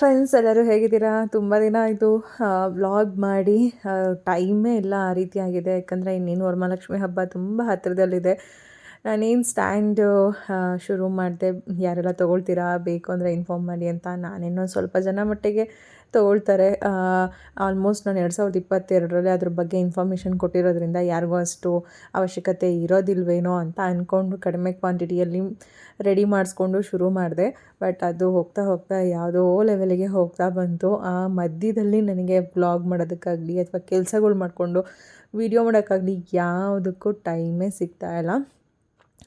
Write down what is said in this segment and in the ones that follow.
Friends ಎಲ್ಲರೂ ಹೇಗಿದ್ದೀರಾ? ತುಂಬ ದಿನ ಆಯಿತು. ವ್ಲಾಗ್ ಮಾಡಿ ಟೈಮೇ ಇಲ್ಲ ಆ ಆಗಿದೆ. ಯಾಕಂದರೆ ಇನ್ನೇನು ವರಮಹಾಲಕ್ಷ್ಮಿ ಹಬ್ಬ ತುಂಬ ಹತ್ತಿರದಲ್ಲಿದೆ ನಾನೇನು ಸ್ಟ್ಯಾಂಡ್ ಶುರು ಮಾಡಿದೆ, ಯಾರೆಲ್ಲ ತೊಗೊಳ್ತೀರಾ, ಬೇಕು ಅಂದರೆ ಇನ್ಫಾರ್ಮ್ ಮಾಡಿ ಅಂತ ನಾನಿನ್ನೊಂದು ಸ್ವಲ್ಪ ಜನ ಮಟ್ಟಿಗೆ ತೊಗೊಳ್ತಾರೆ. ಆಲ್ಮೋಸ್ಟ್ ನಾನು ಎರಡು ಸಾವಿರದ ಇಪ್ಪತ್ತೆರಡರಲ್ಲಿ ಅದ್ರ ಬಗ್ಗೆ ಇನ್ಫಾರ್ಮೇಷನ್ ಕೊಟ್ಟಿರೋದ್ರಿಂದ ಯಾರಿಗೂ ಅಷ್ಟು ಅವಶ್ಯಕತೆ ಇರೋದಿಲ್ವೇನೋ ಅಂತ ಅಂದ್ಕೊಂಡು ಕಡಿಮೆ ಕ್ವಾಂಟಿಟಿಯಲ್ಲಿ ರೆಡಿ ಮಾಡಿಸ್ಕೊಂಡು ಶುರು ಮಾಡಿದೆ. ಬಟ್ ಅದು ಹೋಗ್ತಾ ಹೋಗ್ತಾ ಯಾವುದೋ ಲೆವೆಲಿಗೆ ಹೋಗ್ತಾ ಬಂತು. ಆ ಮಧ್ಯದಲ್ಲಿ ನನಗೆ ಬ್ಲಾಗ್ ಮಾಡೋದಕ್ಕಾಗಲಿ ಅಥವಾ ಕೆಲಸಗಳು ಮಾಡಿಕೊಂಡು ವೀಡಿಯೋ ಮಾಡೋಕ್ಕಾಗಲಿ ಯಾವುದಕ್ಕೂ ಟೈಮೇ ಸಿಗ್ತಾ ಇಲ್ಲ.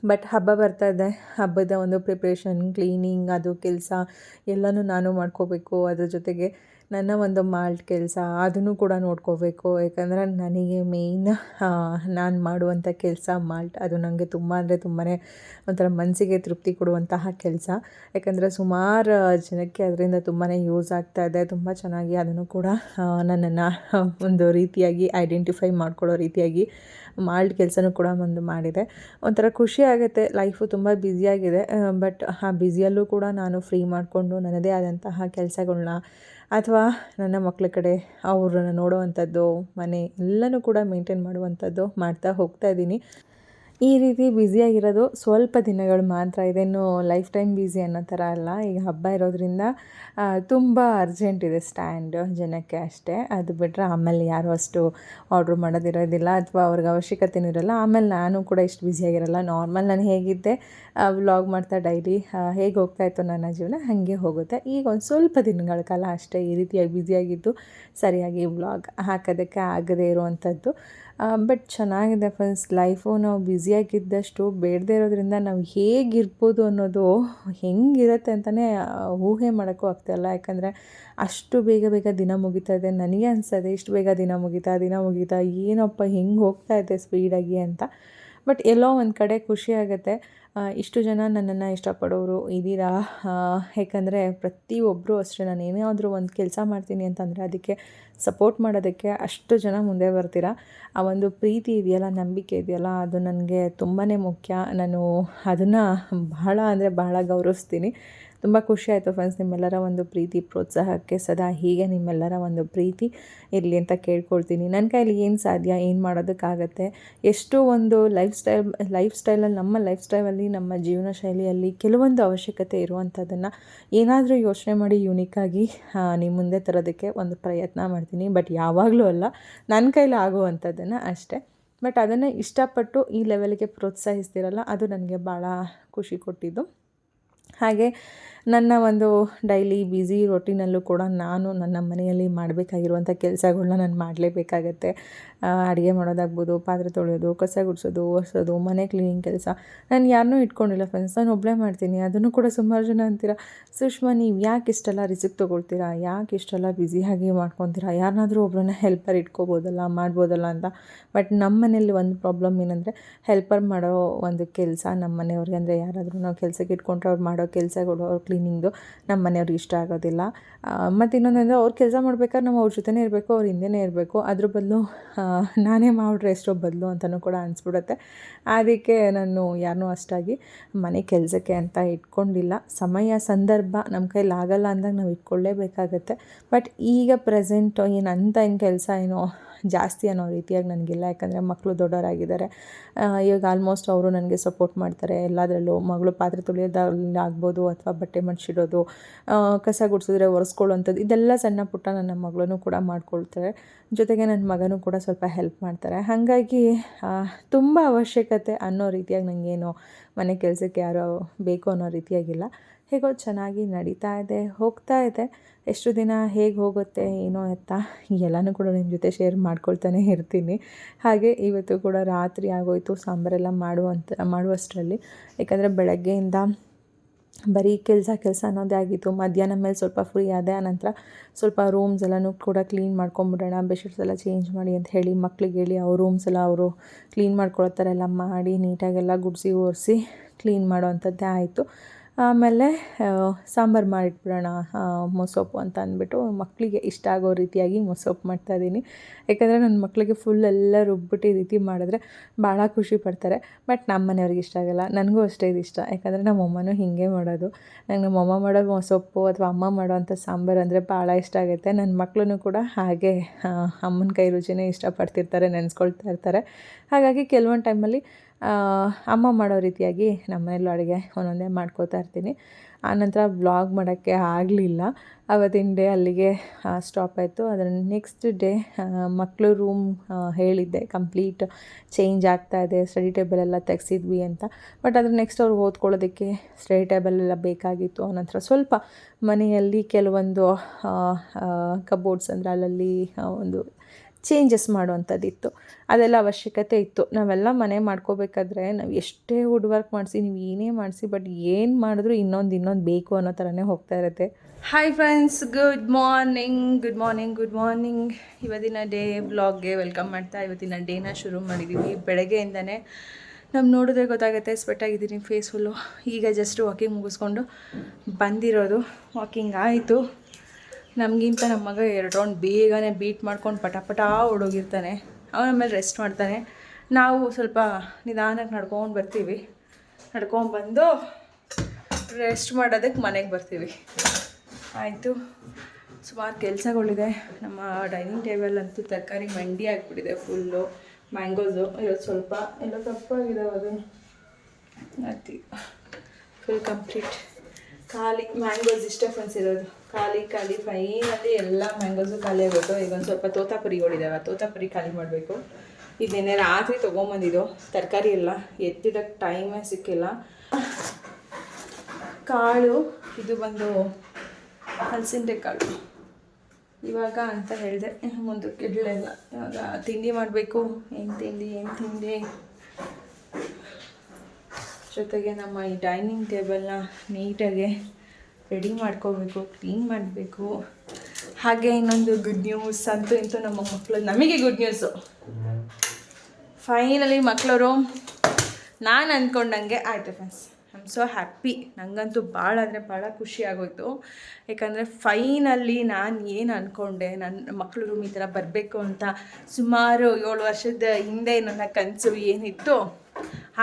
ಬಟ್ ಹಬ್ಬ ಬರ್ತಾ ಇದೆ. ಹಬ್ಬದ ಒಂದು ಪ್ರಿಪ್ರೇಷನ್ ಕ್ಲೀನಿಂಗ್ ಅದು ಕೆಲಸ ಎಲ್ಲನೂ ನಾನು ಮಾಡ್ಕೋಬೇಕು. ಅದ್ರ ಜೊತೆಗೆ ನನ್ನ ಒಂದು ಮಾಲ್ಟ್ ಕೆಲಸ ಅದನ್ನು ಕೂಡ ನೋಡ್ಕೋಬೇಕು. ಯಾಕಂದರೆ ನನಗೆ ಮೇಯ್ನ್ ನಾನು ಮಾಡುವಂಥ ಕೆಲಸ ಮಾಲ್ಟ್ ಅದು ನನಗೆ ತುಂಬ ಅಂದರೆ ತುಂಬಾ ಒಂಥರ ಮನಸ್ಸಿಗೆ ತೃಪ್ತಿ ಕೊಡುವಂತಹ ಕೆಲಸ. ಯಾಕಂದರೆ ಸುಮಾರು ಜನಕ್ಕೆ ಅದರಿಂದ ತುಂಬಾ ಯೂಸ್ ಆಗ್ತಾ ಇದೆ. ತುಂಬ ಚೆನ್ನಾಗಿ ಅದನ್ನು ಕೂಡ ನನ್ನನ್ನು ಒಂದು ರೀತಿಯಾಗಿ ಐಡೆಂಟಿಫೈ ಮಾಡ್ಕೊಳ್ಳೋ ರೀತಿಯಾಗಿ ಮಾಲ್ಟ್ ಕೆಲಸನೂ ಕೂಡ ಒಂದು ಮಾಡಿದೆ. ಒಂಥರ ಖುಷಿ ಆಗುತ್ತೆ. ಲೈಫು ತುಂಬ ಬ್ಯುಸಿಯಾಗಿದೆ ಬಟ್ ಆ ಬ್ಯುಸಿಯಲ್ಲೂ ಕೂಡ ನಾನು ಫ್ರೀ ಮಾಡಿಕೊಂಡು ನನ್ನದೇ ಆದಂತಹ ಕೆಲಸಗಳ್ನ ಅಥವಾ ನನ್ನ ಮಕ್ಕಳ ಕಡೆ ಅವ್ರನ್ನ ನೋಡುವಂಥದ್ದು ಮನೆ ಎಲ್ಲನೂ ಕೂಡ ಮೇಂಟೈನ್ ಮಾಡುವಂಥದ್ದು ಮಾಡ್ತಾ ಹೋಗ್ತಾ ಇದ್ದೀನಿ. ಈ ರೀತಿ ಬ್ಯುಸಿಯಾಗಿರೋದು ಸ್ವಲ್ಪ ದಿನಗಳು ಮಾತ್ರ. ಇದೇನು ಲೈಫ್ ಟೈಮ್ ಬ್ಯುಸಿ ಅನ್ನೋ ಥರ ಅಲ್ಲ. ಈಗ ಹಬ್ಬ ಇರೋದ್ರಿಂದ ತುಂಬ ಅರ್ಜೆಂಟ್ ಇದೆ ಸ್ಟ್ಯಾಂಡ್ ಜನಕ್ಕೆ ಅಷ್ಟೇ. ಅದು ಬಿಟ್ಟರೆ ಆಮೇಲೆ ಯಾರು ಅಷ್ಟು ಆರ್ಡ್ರ್ ಮಾಡೋದಿರೋದಿಲ್ಲ ಅಥವಾ ಅವ್ರಿಗೆ ಅವಶ್ಯಕತೆನೂ ಇರೋಲ್ಲ. ಆಮೇಲೆ ನಾನು ಕೂಡ ಇಷ್ಟು ಬ್ಯುಸಿಯಾಗಿರಲ್ಲ ನಾರ್ಮಲ್ ನಾನು ಹೇಗಿದ್ದೆ ವ್ಲಾಗ್ ಮಾಡ್ತಾ ಡೈಲಿ ಹೇಗೆ ಹೋಗ್ತಾಯಿತ್ತು ನನ್ನ ಜೀವನ ಹಾಗೆ ಹೋಗುತ್ತೆ. ಈಗ ಒಂದು ಸ್ವಲ್ಪ ದಿನಗಳ ಕಾಲ ಅಷ್ಟೇ ಈ ರೀತಿಯಾಗಿ ಬ್ಯುಸಿಯಾಗಿದ್ದು ಸರಿಯಾಗಿ ವ್ಲಾಗ್ ಹಾಕೋದಕ್ಕೆ ಆಗದೇ ಇರುವಂಥದ್ದು. ಬಟ್ ಚೆನ್ನಾಗಿದೆ ಫ್ರೆಂಡ್ಸ್ ಲೈಫು ನಾವು ಬ್ಯುಸಿಯಾಗಿದ್ದಷ್ಟು ಬೇಡದೇ ಇರೋದ್ರಿಂದ ನಾವು ಹೇಗಿರ್ಬೋದು ಅನ್ನೋದು ಹೆಂಗಿರುತ್ತೆ ಅಂತಲೇ ಊಹೆ ಮಾಡೋಕ್ಕೂ ಆಗ್ತಾಯಿಲ್ಲ ಯಾಕಂದರೆ ಅಷ್ಟು ಬೇಗ ಬೇಗ ದಿನ ಮುಗಿತಾ ಇದೆ. ನನಗೆ ಅನಿಸ್ತದೆ ಇಷ್ಟು ಬೇಗ ದಿನ ಮುಗಿತಾ ದಿನ ಮುಗಿತಾ, ಏನಪ್ಪ ಹೆಂಗೆ ಹೋಗ್ತಾ ಇದೆ ಸ್ಪೀಡಾಗಿ ಅಂತ. ಬಟ್ ಎಲ್ಲೋ ಒಂದು ಕಡೆ ಖುಷಿ ಆಗುತ್ತೆ. ಇಷ್ಟು ಜನ ನನ್ನನ್ನು ಇಷ್ಟಪಡೋರು ಇದ್ದೀರಾ ಯಾಕಂದರೆ ಪ್ರತಿಯೊಬ್ಬರು ಅಷ್ಟೇ. ನಾನು ಏನೇ ಆದರೂ ಒಂದು ಕೆಲಸ ಮಾಡ್ತೀನಿ ಅಂತಂದರೆ ಅದಕ್ಕೆ ಸಪೋರ್ಟ್ ಮಾಡೋದಕ್ಕೆ ಅಷ್ಟು ಜನ ಮುಂದೆ ಬರ್ತೀರಾ? ಆ ಒಂದು ಪ್ರೀತಿ ಇದೆಯಲ್ಲ, ನಂಬಿಕೆ ಇದೆಯಲ್ಲ, ಅದು ನನಗೆ ತುಂಬಾ ಮುಖ್ಯ. ನಾನು ಅದನ್ನು ಬಹಳ ಅಂದರೆ ಬಹಳ ಗೌರವಿಸ್ತೀನಿ. ತುಂಬ ಖುಷಿ ಆಯಿತು ಫ್ರೆಂಡ್ಸ್ ನಿಮ್ಮೆಲ್ಲರ ಒಂದು ಪ್ರೀತಿ ಪ್ರೋತ್ಸಾಹಕ್ಕೆ ಸದಾ ಹೀಗೆ ನಿಮ್ಮೆಲ್ಲರ ಒಂದು ಪ್ರೀತಿ ಇರಲಿ ಅಂತ ಕೇಳ್ಕೊಳ್ತೀನಿ. ನನ್ನ ಕೈಯಲ್ಲಿ ಏನು ಸಾಧ್ಯ, ಏನು ಮಾಡೋದಕ್ಕಾಗತ್ತೆ, ಎಷ್ಟು ಒಂದು ಲೈಫ್ ಸ್ಟೈಲ್ ಲೈಫ್ ಸ್ಟೈಲಲ್ಲಿ ನಮ್ಮ ಲೈಫ್ ಸ್ಟೈಲಲ್ಲಿ ನಮ್ಮ ಜೀವನ ಶೈಲಿಯಲ್ಲಿ ಕೆಲವೊಂದು ಅವಶ್ಯಕತೆ ಇರುವಂಥದ್ದನ್ನು ಏನಾದರೂ ಯೋಚನೆ ಮಾಡಿ ಯುನಿಕ್ಕಾಗಿ ನಿಮ್ಮ ಮುಂದೆ ತರೋದಕ್ಕೆ ಒಂದು ಪ್ರಯತ್ನ ಮಾಡ್ತೀನಿ. ಬಟ್ ಯಾವಾಗಲೂ ಅಲ್ಲ ನನ್ನ ಕೈಲಿ ಆಗುವಂಥದ್ದನ್ನು ಅಷ್ಟೇ. ಬಟ್ ಅದನ್ನು ಇಷ್ಟಪಟ್ಟು ಈ ಲೆವೆಲ್ಗೆ ಪ್ರೋತ್ಸಾಹಿಸ್ತಿರಲ್ಲ, ಅದು ನನಗೆ ಭಾಳ ಖುಷಿ ಕೊಟ್ಟಿದ್ದು. ಹಾಗೆ ನನ್ನ ಒಂದು ಡೈಲಿ ಬ್ಯುಸಿ ರೊಟೀನಲ್ಲೂ ಕೂಡ ನಾನು ನನ್ನ ಮನೆಯಲ್ಲಿ ಮಾಡಬೇಕಾಗಿರುವಂಥ ಕೆಲಸಗಳನ್ನ ನಾನು ಮಾಡಲೇಬೇಕಾಗತ್ತೆ. ಅಡುಗೆ ಮಾಡೋದಾಗ್ಬೋದು, ಪಾತ್ರೆ ತೊಳೆಯೋದು, ಕಸ ಗುಡಿಸೋದು, ಒರೆಸೋದು, ಮನೆ ಕ್ಲೀನಿಂಗ್ ಕೆಲಸ. ನಾನು ಯಾರನ್ನೂ ಇಟ್ಕೊಂಡಿಲ್ಲ ಫ್ರೆಂಡ್ಸ್ ನಾನು ಒಬ್ಬಳೇ ಮಾಡ್ತೀನಿ. ಅದನ್ನು ಕೂಡ ಸುಮಾರು ಜನ ಅಂತೀರ, ಸುಷ್ಮಾ, ನೀವು ಯಾಕೆ ಇಷ್ಟೆಲ್ಲ ರಿಸಿಕ್ ತೊಗೊಳ್ತೀರಾ? ಯಾಕೆ ಇಷ್ಟೆಲ್ಲ ಬ್ಯುಸಿಯಾಗಿ ಮಾಡ್ಕೊತೀರಾ? ಯಾರನ್ನಾದರೂ ಒಬ್ಬರನ್ನ ಹೆಲ್ಪರ್ ಇಟ್ಕೋಬೋದಲ್ಲ, ಮಾಡ್ಬೋದಲ್ಲ ಅಂತ. ಬಟ್ ನಮ್ಮ ಮನೇಲಿ ಒಂದು ಪ್ರಾಬ್ಲಮ್ ಏನಂದರೆ ಹೆಲ್ಪರ್ ಮಾಡೋ ಒಂದು ಕೆಲಸ ನಮ್ಮ ಮನೆಯವ್ರಿಗೆ, ಅಂದರೆ ಯಾರಾದರೂ ನಾವು ಕೆಲಸಕ್ಕೆ ಇಟ್ಕೊಂಡ್ರೆ ಅವ್ರು ಮಾಡೋ ಕೆಲಸಗಳು, ಅವ್ರು ಕ್ಲೀನಿಂಗ್ದು ನಮ್ಮ ಮನೆಯವ್ರಿಗೆ ಇಷ್ಟ ಆಗೋದಿಲ್ಲ. ಮತ್ತು ಇನ್ನೊಂದಂದರೆ ಅವ್ರು ಕೆಲಸ ಮಾಡ್ಬೇಕಾದ್ರೆ ನಾವು ಅವ್ರ ಜೊತೆನೇ ಇರಬೇಕು, ಅವ್ರ ಹಿಂದೆನೇ ಇರಬೇಕು. ಅದ್ರ ಬದಲು ನಾನೇ ಮಾಡಿದ್ರೆ ಎಷ್ಟೋ ಬದಲು ಅಂತಲೂ ಕೂಡ ಅನಿಸ್ಬಿಡುತ್ತೆ. ಅದಕ್ಕೆ ನಾನು ಯಾರನ್ನೂ ಅಷ್ಟಾಗಿ ಮನೆ ಕೆಲಸಕ್ಕೆ ಅಂತ ಇಟ್ಕೊಂಡಿಲ್ಲ. ಸಮಯ, ಸಂದರ್ಭ ನಮ್ಮ ಕೈಲಿ ಆಗಲ್ಲ ಅಂದಾಗ ನಾವು ಇಟ್ಕೊಳ್ಳೇಬೇಕಾಗತ್ತೆ ಬಟ್ ಈಗ ಪ್ರೆಸೆಂಟ್ ಏನು ಅಂತ ಏನು ಕೆಲಸ ಏನೋ ಜಾಸ್ತಿ ಅನ್ನೋ ರೀತಿಯಾಗಿ ನನಗಿಲ್ಲ. ಯಾಕಂದರೆ ಮಕ್ಕಳು ದೊಡ್ಡವರಾಗಿದ್ದಾರೆ. ಇವಾಗ ಆಲ್ಮೋಸ್ಟ್ ಅವರು ನನಗೆ ಸಪೋರ್ಟ್ ಮಾಡ್ತಾರೆ. ಎಲ್ಲದರಲ್ಲೂ ಮಗಳು ಪಾತ್ರೆ ತೊಳೆಯೋದಾಗ್ಬೋದು ಅಥವಾ ಬಟ್ಟೆ ಮಡ್ಚಿಡೋದು ಕಸ ಗುಡಿಸಿದ್ರೆ ಒರೆಸ್ಕೊಳ್ಳೋವಂಥದ್ದು, ಇದೆಲ್ಲ ಸಣ್ಣ ಪುಟ್ಟ ನನ್ನ ಮಗಳೂ ಕೂಡ ಮಾಡ್ಕೊಳ್ತಾರೆ. ಜೊತೆಗೆ ನನ್ನ ಮಗನೂ ಕೂಡ ಸ್ವಲ್ಪ ಹೆಲ್ಪ್ ಮಾಡ್ತಾರೆ. ಹಾಗಾಗಿ ತುಂಬ ಅವಶ್ಯಕತೆ ಅನ್ನೋ ರೀತಿಯಾಗಿ ನನಗೇನು ಮನೆ ಕೆಲಸಕ್ಕೆ ಯಾರೋ ಬೇಕು ಅನ್ನೋ ರೀತಿಯಾಗಿಲ್ಲ. ಹೇಗೋ ಚೆನ್ನಾಗಿ ನಡೀತಾ ಇದೆ, ಹೋಗ್ತಾ ಇದೆ. ಎಷ್ಟು ದಿನ ಹೇಗೆ ಹೋಗುತ್ತೆ, ಏನೋ ಅಂತ ಎಲ್ಲನೂ ಕೂಡ ನಿಮ್ಮ ಜೊತೆ ಶೇರ್ ಮಾಡ್ಕೊಳ್ತಾನೆ ಇರ್ತೀನಿ. ಹಾಗೆ ಇವತ್ತು ಕೂಡ ರಾತ್ರಿ ಆಗೋಯಿತು, ಸಾಂಬಾರೆಲ್ಲ ಮಾಡುವಂಥ ಮಾಡುವಷ್ಟರಲ್ಲಿ. ಯಾಕಂದರೆ ಬೆಳಗ್ಗೆಯಿಂದ ಬರೀ ಕೆಲಸ ಕೆಲಸ ಅನ್ನೋದೇ ಆಗಿತ್ತು. ಮಧ್ಯಾಹ್ನ ಮೇಲೆ ಸ್ವಲ್ಪ ಫ್ರೀ ಆದ, ಆನಂತರ ಸ್ವಲ್ಪ ರೂಮ್ಸ್ ಎಲ್ಲನೂ ಕೂಡ ಕ್ಲೀನ್ ಮಾಡ್ಕೊಂಬಿಡೋಣ ಬೆಡ್ಶೀಟ್ಸ್ ಎಲ್ಲ ಚೇಂಜ್ ಮಾಡಿ ಅಂತ ಹೇಳಿ ಮಕ್ಳಿಗೆ ಹೇಳಿ ಅವ್ರ ರೂಮ್ಸ್ ಎಲ್ಲ ಅವರು ಕ್ಲೀನ್ ಮಾಡ್ಕೊಳ್ಳೋ ಥರ ಎಲ್ಲ ಮಾಡಿ ನೀಟಾಗೆಲ್ಲ ಗುಡಿಸಿ, ಒರೆಸಿ ಕ್ಲೀನ್ ಮಾಡೋ ಅಂಥದ್ದೇ ಆಯಿತು. ಆಮೇಲೆ ಸಾಂಬಾರು ಮಾಡಿಟ್ಬಿಡೋಣ ಮೊಸೊಪ್ಪು ಅಂತ ಅಂದ್ಬಿಟ್ಟು ಮಕ್ಕಳಿಗೆ ಇಷ್ಟ ಆಗೋ ರೀತಿಯಾಗಿ ಮೊಸೊಪ್ಪು ಮಾಡ್ತಾಯಿದ್ದೀನಿ ಯಾಕಂದರೆ ನನ್ನ ಮಕ್ಕಳಿಗೆ ಫುಲ್ ಎಲ್ಲ ರುಬ್ಬಿಟ್ಟು ಈ ರೀತಿ ಮಾಡಿದ್ರೆ ಭಾಳ ಖುಷಿ ಪಡ್ತಾರೆ. ಬಟ್ ನಮ್ಮ ಮನೆಯವ್ರಿಗೆ ಇಷ್ಟ ಆಗಲ್ಲ. ನನಗೂ ಅಷ್ಟೇ ಇದು ಇಷ್ಟ. ಯಾಕಂದರೆ ನಮ್ಮ ಅಮ್ಮನೂ ಹೀಗೆ ಮಾಡೋದು. ನಂಗೆ ನಮ್ಮ ಅಮ್ಮ ಮಾಡೋ ಮೊಸೊಪ್ಪು ಅಥವಾ ಅಮ್ಮ ಮಾಡೋವಂಥ ಸಾಂಬಾರು ಅಂದರೆ ಭಾಳ ಇಷ್ಟ ಆಗುತ್ತೆ. ನನ್ನ ಮಕ್ಕಳು ಕೂಡ ಹಾಗೆ ಅಮ್ಮನ ಕೈ ರುಚಿನೇ ಇಷ್ಟಪಡ್ತಿರ್ತಾರೆ, ನೆನೆಸ್ಕೊಳ್ತಾ ಇರ್ತಾರೆ. ಹಾಗಾಗಿ ಕೆಲವೊಂದು ಟೈಮಲ್ಲಿ ಅಮ್ಮ ಮಾಡೋ ರೀತಿಯಾಗಿ ನಮ್ಮ ಮನೇಲೂ ಅಡುಗೆ ಒಂದೊಂದೇ ಮಾಡ್ಕೋತಾ ಇರ್ತೀನಿ. ಆನಂತರ ವ್ಲಾಗ್ ಮಾಡೋಕ್ಕೆ ಆಗಲಿಲ್ಲ. ಅವತ್ತಿನ ಡೇ ಅಲ್ಲಿಗೆ ಸ್ಟಾಪ್ ಆಯಿತು. ಅದರ ನೆಕ್ಸ್ಟ್ ಡೇ ಮಕ್ಕಳು ರೂಮ್ ಹೇಳಿದ್ದೆ ಕಂಪ್ಲೀಟ್ ಚೇಂಜ್ ಆಗ್ತಾ ಇದೆ ಸ್ಟಡಿ ಟೇಬಲ್ ಎಲ್ಲ ತೆಗೆಸಿದ್ವಿ ಅಂತ. ಬಟ್ ಅದ್ರ ನೆಕ್ಸ್ಟ್ ಅವ್ರು ಓದ್ಕೊಳ್ಳೋದಕ್ಕೆ ಸ್ಟಡಿ ಟೇಬಲ್ ಎಲ್ಲ ಬೇಕಾಗಿತ್ತು. ಆನಂತರ ಸ್ವಲ್ಪ ಮನೆಯಲ್ಲಿ ಕೆಲವೊಂದು ಕಬೋರ್ಡ್ಸ್ ಅಂದರೆ ಅಲ್ಲಲ್ಲಿ ಒಂದು ಚೇಂಜಸ್ ಮಾಡುವಂಥದ್ದಿತ್ತು. ಅದೆಲ್ಲ ಅವಶ್ಯಕತೆ ಇತ್ತು. ನಾವೆಲ್ಲ ಮನೆ ಮಾಡ್ಕೋಬೇಕಾದ್ರೆ ನಾವು ಎಷ್ಟೇ ವುಡ್ ವರ್ಕ್ ಮಾಡಿಸಿ, ನೀವು ಏನೇ ಮಾಡಿಸಿ ಬಟ್ ಏನು ಮಾಡಿದ್ರು ಇನ್ನೊಂದು ಇನ್ನೊಂದು ಬೇಕು ಅನ್ನೋ ಥರನೇ ಹೋಗ್ತಾ ಇರುತ್ತೆ. Hi friends good morning good morning good morning ಇವತ್ತಿನ ಡೇ ಬ್ಲಾಗ್ಗೆ ವೆಲ್ಕಮ್ ಮಾಡ್ತಾ ಇವತ್ತಿನ ಡೇನ ಶುರು ಮಾಡಿದ್ದೀವಿ ಬೆಳಗ್ಗೆಯಿಂದನೇ ನಮ್ಮ ನೋಡಿದ್ರೆ ಗೊತ್ತಾಗುತ್ತೆ ಸ್ವೆಟ್ ಆಗಿದ್ದೀನಿ ಫೇಸ್ ಫುಲ್ಲು ಈಗ ಜಸ್ಟ್ ವಾಕಿಂಗ್ ಮುಗಿಸ್ಕೊಂಡು ಬಂದಿರೋದು. ವಾಕಿಂಗ್ ಆಯಿತು. ನಮಗಿಂತ ನಮ್ಮ ಮಗ ಎರಡು ರೌಂಡ್ ಬೇಗನೆ ಬೀಟ್ ಮಾಡ್ಕೊಂಡು ಪಟಾಪಟ ಪಟ ಓಡೋಗಿರ್ತಾನೆ. ಅವನ ಮೇಲೆ ರೆಸ್ಟ್ ಮಾಡ್ತಾನೆ. ನಾವು ಸ್ವಲ್ಪ ನಿಧಾನಕ್ಕೆ ನಡ್ಕೊಂಡು ಬರ್ತೀವಿ. ನಡ್ಕೊಂಡು ಬಂದು ರೆಸ್ಟ್ ಮಾಡೋದಕ್ಕೆ ಮನೆಗೆ ಬರ್ತೀವಿ. ಆಯಿತು. ಸುಮಾರು ಕೆಲಸಗಳಿದೆ. ನಮ್ಮ ಡೈನಿಂಗ್ ಟೇಬಲ್ ಅಂತೂ ತರಕಾರಿ ಮಂಡಿ ಆಗಿಬಿಟ್ಟಿದೆ ಫುಲ್ಲು ಮ್ಯಾಂಗೋಸು ಇವತ್ತು ಸ್ವಲ್ಪ ಎಲ್ಲ ಕಪ್ಪಾಗಿದ್ದಾವೆ ಅದು ಫುಲ್ ಕಂಪ್ಲೀಟ್ ಖಾಲಿ ಮ್ಯಾಂಗೋಸ್ ಇಷ್ಟೇ ಫ್ರೆಂಡ್ಸ್ ಇರೋದು. ಖಾಲಿ ಖಾಲಿ ಫೈನಲ್ಲಿ ಎಲ್ಲ ಮ್ಯಾಂಗೋಸು ಖಾಲಿ ಆಗೋದು ಈಗ ಒಂದು ಸ್ವಲ್ಪ ತೋತಾಪುರಿಗಳಿದ್ದಾವೆ ತೋತಾಪುರಿ ಖಾಲಿ ಮಾಡಬೇಕು. ಇದೇನೆ ರಾತ್ರಿ ತೊಗೊಂಬಂದಿದ್ದು. ತರಕಾರಿ ಎಲ್ಲ ಎತ್ತಿಡಕ್ಕೆ ಟೈಮೇ ಸಿಕ್ಕಿಲ್ಲ. ಕಾಳು, ಇದು ಬಂದು ಹಲಸಿಂಡೆ ಕಾಳು. ಇವಾಗ ಅಂತ ಹೇಳಿದೆ. ಮುಂದಕ್ಕೆ ಇಡಲಿಲ್ಲ. ಇವಾಗ ತಿಂಡಿ ಮಾಡಬೇಕು. ಏನು ತಿಂಡಿ ಏನು ತಿಂಡಿ? ಜೊತೆಗೆ ನಮ್ಮ ಈ ಡೈನಿಂಗ್ ಟೇಬಲ್ನ ನೀಟಾಗಿ ರೆಡಿ ಮಾಡ್ಕೋಬೇಕು ಕ್ಲೀನ್ ಮಾಡಬೇಕು. ಹಾಗೆ ಇನ್ನೊಂದು ಗುಡ್ ನ್ಯೂಸ್ ಅಂತೂ ಇಂತೂ ನಮ್ಮ ಮಕ್ಕಳು ನಮಗೆ ಗುಡ್ ನ್ಯೂಸು ಫೈನಲಿ ಮಕ್ಕಳವರು ನಾನು ಅಂದ್ಕೊಂಡಂಗೆ ಆಯಿತು friends I am so happy ನನಗಂತೂ ಭಾಳ ಅಂದರೆ ಭಾಳ ಖುಷಿ ಆಗೋಯ್ತು. ಯಾಕಂದರೆ ಫೈನಲ್ಲಿ ನಾನು ಏನು ಅಂದ್ಕೊಂಡೆ ನನ್ನ ಮಕ್ಕಳು ರೂಮ್ ಈ ಥರ ಬರಬೇಕು ಅಂತ ಸುಮಾರು ಏಳು ವರ್ಷದ ಹಿಂದೆ ನನ್ನ ಕನಸು ಏನಿತ್ತು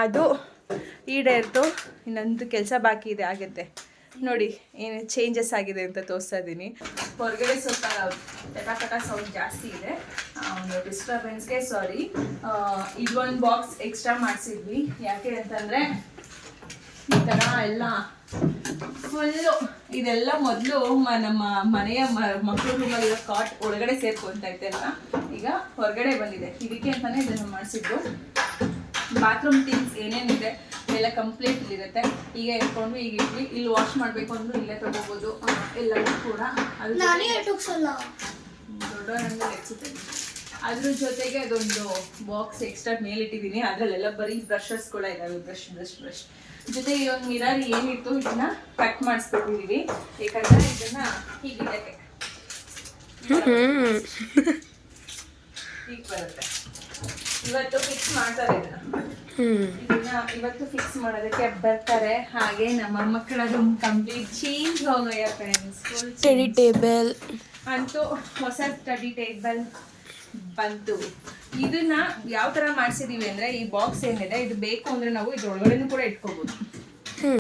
ಅದು ಈಡೇರ್ತು ಇನ್ನೊಂದು ಕೆಲಸ ಬಾಕಿ ಇದೆ, ಆಗುತ್ತೆ. ನೋಡಿ, ಏನು ಚೇಂಜಸ್ ಆಗಿದೆ ಅಂತ ತೋರಿಸ್ತಾ ಇದ್ದೀನಿ. ಹೊರಗಡೆ ಸ್ವಲ್ಪ ಟಟ ಸೌಂಡ್ ಜಾಸ್ತಿ ಇದೆ. ಒಂದು ಡಿಸ್ಟರ್ಬೆನ್ಸ್ಗೆ ಸಾರಿ ಇದೊಂದು ಬಾಕ್ಸ್ ಎಕ್ಸ್ಟ್ರಾ ಮಾಡಿಸಿದ್ವಿ. ಯಾಕೆ ಅಂತಂದರೆ, ಈ ಥರ ಎಲ್ಲ ಫುಲ್ಲು ಇದೆಲ್ಲ ಮೊದಲು ನಮ್ಮ ಮನೆಯ ಮಕ್ಕಳು ರೂಮಲ್ಲಿರೋ ಕಾಟ್ ಒಳಗಡೆ ಸೇರ್ಕೊತಾ ಇದ್ದೆಲ್ಲ ಈಗ ಹೊರಗಡೆ ಬಂದಿದೆ. ಇದಕ್ಕೆ ಅಂತಾನೆ ಇದನ್ನು ಮಾಡಿಸಿದ್ದು. ಬಾತ್ರೂಮ್ ಥಿಂಗ್ಸ್ ಏನೇನಿದೆ ಎಲ್ಲ ಕಂಪ್ಲೀಟ್ ಇರುತ್ತೆ ಈಗ ಇಟ್ಕೊಂಡು ಈಗ ಇಟ್ವಿ ಇಲ್ಲಿ ವಾಶ್ ಮಾಡಬೇಕು ಅಂದ್ರೂ ಇಲ್ಲೇ ತಗೋಬೋದು. ಎಲ್ಲರೂ ಎಲ್ಲವೂ ಕೂಡ ಎಕ್ಸುತ್ತೆ ಅದ್ರ ಜೊತೆಗೆ ಅದೊಂದು ಬಾಕ್ಸ್ ಎಕ್ಸ್ಟ್ರಾ ಮೇಲಿಟ್ಟಿದ್ದೀನಿ ಅದರಲ್ಲೆಲ್ಲ ಬರೀ ಬ್ರಷಸ್ಗಳ ಇದಾವೆ. ಬ್ರಷ್ ಬ್ರಷ್ ಬ್ರಷ್ ಜೊತೆಗೆ ಈ ಒಂದು ಮಿರರ್ ಏನಿತ್ತು ಇದನ್ನ ಕಟ್ ಮಾಡಿಸ್ಕೊಟ್ಟಿದೀವಿ ಯಾಕಂದ್ರೆ ಇದನ್ನ ಹೀಗಿಡಕ್ಕೆ. ಹೀಗೆ ಬರುತ್ತೆ. ಇವತ್ತು ಫಿಕ್ಸ್ ಮಾಡ್ತಾರೆ ಇದನ್ನ. ಇದನ್ನ ಇವತ್ತು ಫಿಕ್ಸ್ ಮಾಡೋದಕ್ಕೆ ಬರ್ತಾರೆ. ಹಾಗೆ ನಮ್ಮ ಮಕ್ಕಳ ರೂಮ್ ಕಂಪ್ಲೀಟ್ ಚೇಂಜ್ ಹೋಗಯ್ಯ ಫ್ರೆಂಡ್ಸ್ ಫುಲ್ ಸ್ಟಡಿ ಟೇಬಲ್ ಅಂತೂ ಹೊಸ ಸ್ಟಡಿ ಟೇಬಲ್ ಬಂತು. ಇದನ್ನ ಯಾವ ತರ ಮಾಡ್ಸಿದೀವಿ ಅಂದ್ರೆ ಈ ಬಾಕ್ಸ್ ಏನಿದೆ ಇದು ಬೇಕು ಅಂದ್ರೆ ನಾವು ಇದ್ರೊಳಗಡೆನೂ ಕೂಡ ಇಟ್ಕೋಬಹುದು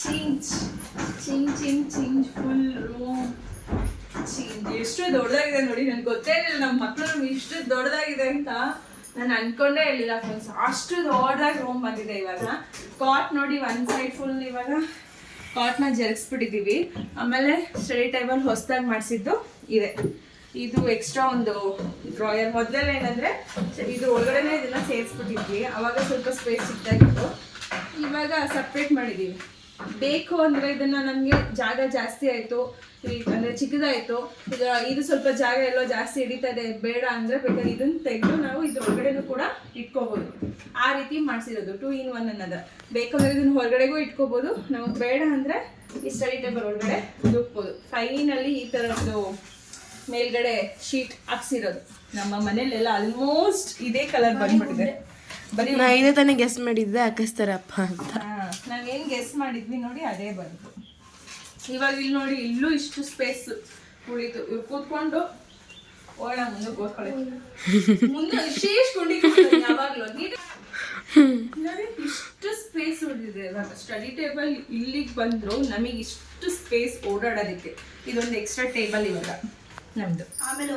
ಚೇಂಜ್ ಚಿಂಗ್ ಚಿಂಗ್ ಚಿಂಗ್ ಫುಲ್ ರೂಮ್ ಚೇಂಜ್ ಎಷ್ಟು ದೊಡ್ಡದಾಗಿದೆ ನೋಡಿ ನನ್ಗೆ ಗೊತ್ತೇ ಇರಲಿಲ್ಲ ನಮ್ಮ ಮಕ್ಕಳು ಎಷ್ಟು ದೊಡ್ಡದಾಗಿದೆ ಅಂತ. ನಾನು ಅನ್ಕೊಂಡೇ ಇರಲಿಲ್ಲ ಫ್ರೆಂಡ್ಸ್ ಅಷ್ಟು ದೊಡ್ಡದಾಗಿ ರೂಮ್ ಬಂದಿದೆ ಇವಾಗ. ಕಾಟ್ ನೋಡಿ ಒನ್ ಸೈಡ್ ಫುಲ್ ಇವಾಗ ಕಾಟ್ನ ಜರುಗಿಸ್ಬಿಟ್ಟಿದ್ದೀವಿ ಆಮೇಲೆ ಸ್ಟಡಿ ಟೇಬಲ್ ಹೊಸದಾಗಿ ಮಾಡಿಸಿದ್ದು ಇದೆ. ಇದು ಎಕ್ಸ್ಟ್ರಾ ಒಂದು ಡ್ರಾಯರ್ ಮೊದಲೆಲ್ಲ ಏನಂದ್ರೆ, ಇದು ಒಳಗಡೆನೆ ಇದನ್ನ ಸೇರಿಸ್ಬಿಟ್ಟಿದ್ವಿ. ಅವಾಗ ಸ್ವಲ್ಪ ಸ್ಪೇಸ್ ಸಿಕ್ತಾಗಿತ್ತು ಇವಾಗ ಸಪ್ರೇಟ್ ಮಾಡಿದ್ದೀವಿ ಬೇಕು ಅಂದ್ರೆ ಇದನ್ನ ನಮಗೆ ಜಾಗ ಜಾಸ್ತಿ ಆಯ್ತು. ಅಂದ್ರೆ ಚಿಕ್ಕದಾಯ್ತು. ಈಗ ಇದು ಸ್ವಲ್ಪ ಜಾಗ ಎಲ್ಲೋ ಜಾಸ್ತಿ ಹಿಡಿತಾ ಇದೆ, ಬೇಡ ಅಂದ್ರೆ ಬೇಕಾದ್ರೆ ಇದನ್ನ ತೆಗೆದು ನಾವು ಇದ್ರ ಒಳಗಡೆನೂ ಕೂಡ ಇಟ್ಕೋಬಹುದು ಆ ರೀತಿ ಮಾಡಿಸಿರೋದು ಟೂ ಇನ್ ಒನ್ ಅನ್ನೋದು. ಬೇಕಂದ್ರೆ ಇದನ್ನ ಹೊರಗಡೆಗೂ ಇಟ್ಕೋಬಹುದು ನಮಗೆ ಬೇಡ ಅಂದ್ರೆ ಈ ಸ್ಟಡಿ ಟೇಬಲ್ ಒಳಗಡೆ ದುಕ್ಬೋದು ಫೈನಲ್ಲಿ ಈ ಥರದ್ದು ಮೇಲ್ಗಡೆ ಶೀಟ್ ಹಾಕ್ಸಿರೋದು. ನಮ್ಮ ಮನೇಲೆಲ್ಲ ಆಲ್ಮೋಸ್ಟ್ ಇದೇ ಕಲರ್ ಬಂದ್ಬಿಟ್ಟಿದೆ. ನಾ ಇದೇ ತಾನೇ ಗೆಸ್ ಮಾಡಿದ್ದೆ ಹಾಕಿಸ್ತಾರಪ್ಪ ಅಂತ. ನಾನು ನಾವೇನ್ ಗೆಸ್ ಮಾಡಿದ್ವಿ ನೋಡಿ ಅದೇ ಬಂತು. ಇವಾಗ ಇಲ್ಲಿ ನೋಡಿ ಇಲ್ಲೂ ಇಷ್ಟು ಸ್ಪೇಸ್ ಉಳಿತು. ಇವ್ ಕೂತ್ಕೊಂಡು ಓಣ ಮುಂದೆ ಕೂತ್ಕೊಳ್ಳೋಣ ಮುಂದೆ ಶೇಷ್ ಕುಂಡಿ ಯಾವಾಗ್ಲೂ. ಇಷ್ಟು ಸ್ಪೇಸ್ ಉಳಿದಿದೆ. ಇವಾಗ ಸ್ಟಡಿ ಟೇಬಲ್ ಇಲ್ಲಿಗೆ ಬಂದ್ರು ನಮಗೆ ಇಷ್ಟು ಸ್ಪೇಸ್ ಓಡಾಡೋದಕ್ಕೆ. ಇದೊಂದು ಎಕ್ಸ್ಟ್ರಾ ಟೇಬಲ್ ಇವಾಗ. ನಮ್ದು. ಆಮೇಲೆ.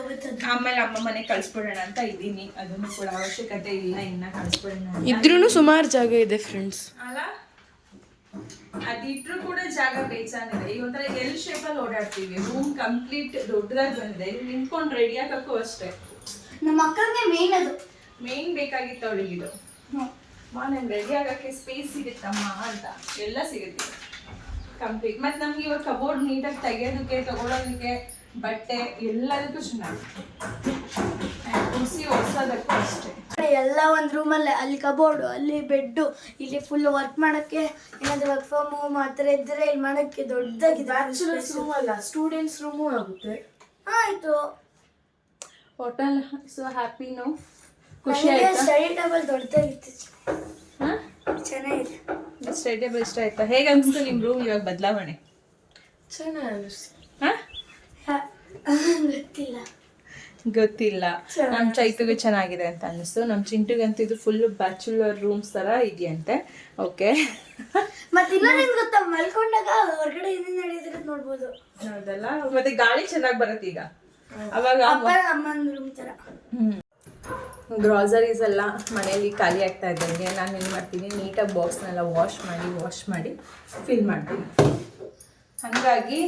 ಆಮೇಲೆ ಅಮ್ಮ ಮನೆ ಕಳ್ಸ್ಬಿಡೋಣ ಅಂತ ಇದ್ದೀನಿ. ಅದನ್ನು ಕೂಡ ಅವಶ್ಯಕತೆ ಇಲ್ಲ ಇನ್ನ ಕಳ್ಸ್ಬಿಡೋಣ. ಇದ್ರೂ ಸುಮಾರು ಜಾಗ ಇದೆ ಫ್ರೆಂಡ್ಸ್ ಅಲ್ಲ? ಅದಿಟ್ರು ಕೂಡ ಜಾಗ ಬೇಜಾನಿದೆ ಈಗ ಒಂಥರ ಎಲ್ ಶೇಪಲ್ಲಿ ಓಡಾಡ್ತೀವಿ. ರೂಮ್ ಕಂಪ್ಲೀಟ್ ದೊಡ್ಡದಾಗಿ ಬಂದಿದೆ. ಇಲ್ಲಿ ನಿಂತ್ಕೊಂಡು ರೆಡಿ ಆಗಕ್ಕೂ ಅಷ್ಟೇ. ನಮ್ಮ ಅಕ್ಕಂಗೆ ಮೇನ್ ಅದು. ಮೇನ್ ಬೇಕಾಗಿತ್ತು ಅವಳಿಗೆ ಇದು. ಮಾ ನಂಗೆ ರೆಡಿ ಆಗಕ್ಕೆ ಸ್ಪೇಸ್ ಸಿಗುತ್ತಮ್ಮ ಅಂತ. ಎಲ್ಲ ಸಿಗುತ್ತೆ. ಕಂಪ್ಲೀಟ್ ಮತ್ತೆ ನಮ್ಗೆ ಇವಾಗ ಕಬೋರ್ಡ್ ನೀಟಾಗಿ ತೆಗೆಯೋದಕ್ಕೆ ತಗೊಳೋದಕ್ಕೆ ಬಟ್ಟೆ ಎಲ್ಲದಕ್ಕೂ ಚೆನ್ನಾಗಿ. ಕುರ್ಸಿ ಹೊಸದಕ್ಕೂ ಅಷ್ಟೇ. ಎಲ್ಲ ಒಂದು ರೂಮಲ್ಲೇ ಅಲ್ಲಿ ಕಬೋರ್ಡು ಅಲ್ಲಿ ಬೆಡ್ಡು ಇಲ್ಲಿ ಫುಲ್ ವರ್ಕ್ ಮಾಡಕ್ಕೆ ಏನಾದ್ರು ವರ್ಕ್ ಫ್ರಮ್ ಹೋಮ್ ಆ ಥರ ಇದ್ರೆ ಇಲ್ಲಿ ಮಾಡಕ್ಕೆ ದೊಡ್ಡದಾಗಿದೆ ರೂಮ್ ಅಲ್ಲ ಸ್ಟೂಡೆಂಟ್ಸ್ ರೂಮು ಆಗುತ್ತೆ. ಆಯ್ತು. ಹೋಟೆಲ್ ಸೊ ಹ್ಯಾಪಿ ನೋ ಖುಷಿ ಆಯ್ತಾ? ಸ್ಟಡಿ ಟೇಬಲ್ ದೊಡ್ಡದಾಗಿತ್ತು. ಹಾ? ಚೆನ್ನಾಗಿದೆ. ಸ್ಟಡಿ ಟೇಬಲ್ ಇಷ್ಟ ಆಯ್ತಾ? ಹೇಗೆ ಅನ್ಸ್ತು ನಿಮ್ಮ ರೂಮ್ ಇವಾಗ ಬದಲಾವಣೆ? ಚೆನ್ನಾಗಿ ಅನಿಸ್ತು. ಗೊತ್ತಿಲ್ಲ. ಗೊತ್ತಿಲ್ಲ. ನಮ್ಮ ಚೈತುಗೆ ಚೆನ್ನಾಗಿದೆ ಅಂತ ಅನ್ನಿಸ್ತು. ನಮ್ಮ ಚಿಂಟುಗಂತೂ ಇದು ಫುಲ್ ಬ್ಯಾಚುಲರ್ ರೂಮ್ಸ್ ತರ ಇದೆಯಂತೆ. ಓಕೆ ಮತ್ತೆ ಇನ್ನೊಂದು ಗೊತ್ತಾ? ಮಲ್ಕೊಂಡಾಗ ಹೊರಗಡೆ ಏನೇನು ನಡೆಯೋದ್ರ ನೋಡ್ಬೋದು. ಹೌದಲ್ಲ? ಮತ್ತೆ ಗಾಳಿ ಚೆನ್ನಾಗಿ ಬರುತ್ತೆ ಈಗ. ಅವಾಗ ಅಮ್ಮನ ರೂಮ್ ಥರ ಗ್ರಾಸರೀಸ್ ಎಲ್ಲ ಮನೆಯಲ್ಲಿ ಖಾಲಿ ಆಗ್ತಾ ಇದ್ದಂಗೆ ನಾನು ಏನು ಮಾಡ್ತೀನಿ. ನೀಟಾಗಿ ಬಾಕ್ಸ್ನೆಲ್ಲ ವಾಶ್ ಮಾಡಿ ವಾಶ್ ಮಾಡಿ ಫಿಲ್ ಮಾಡ್ತೀನಿ. ಹಾಗಾಗಿ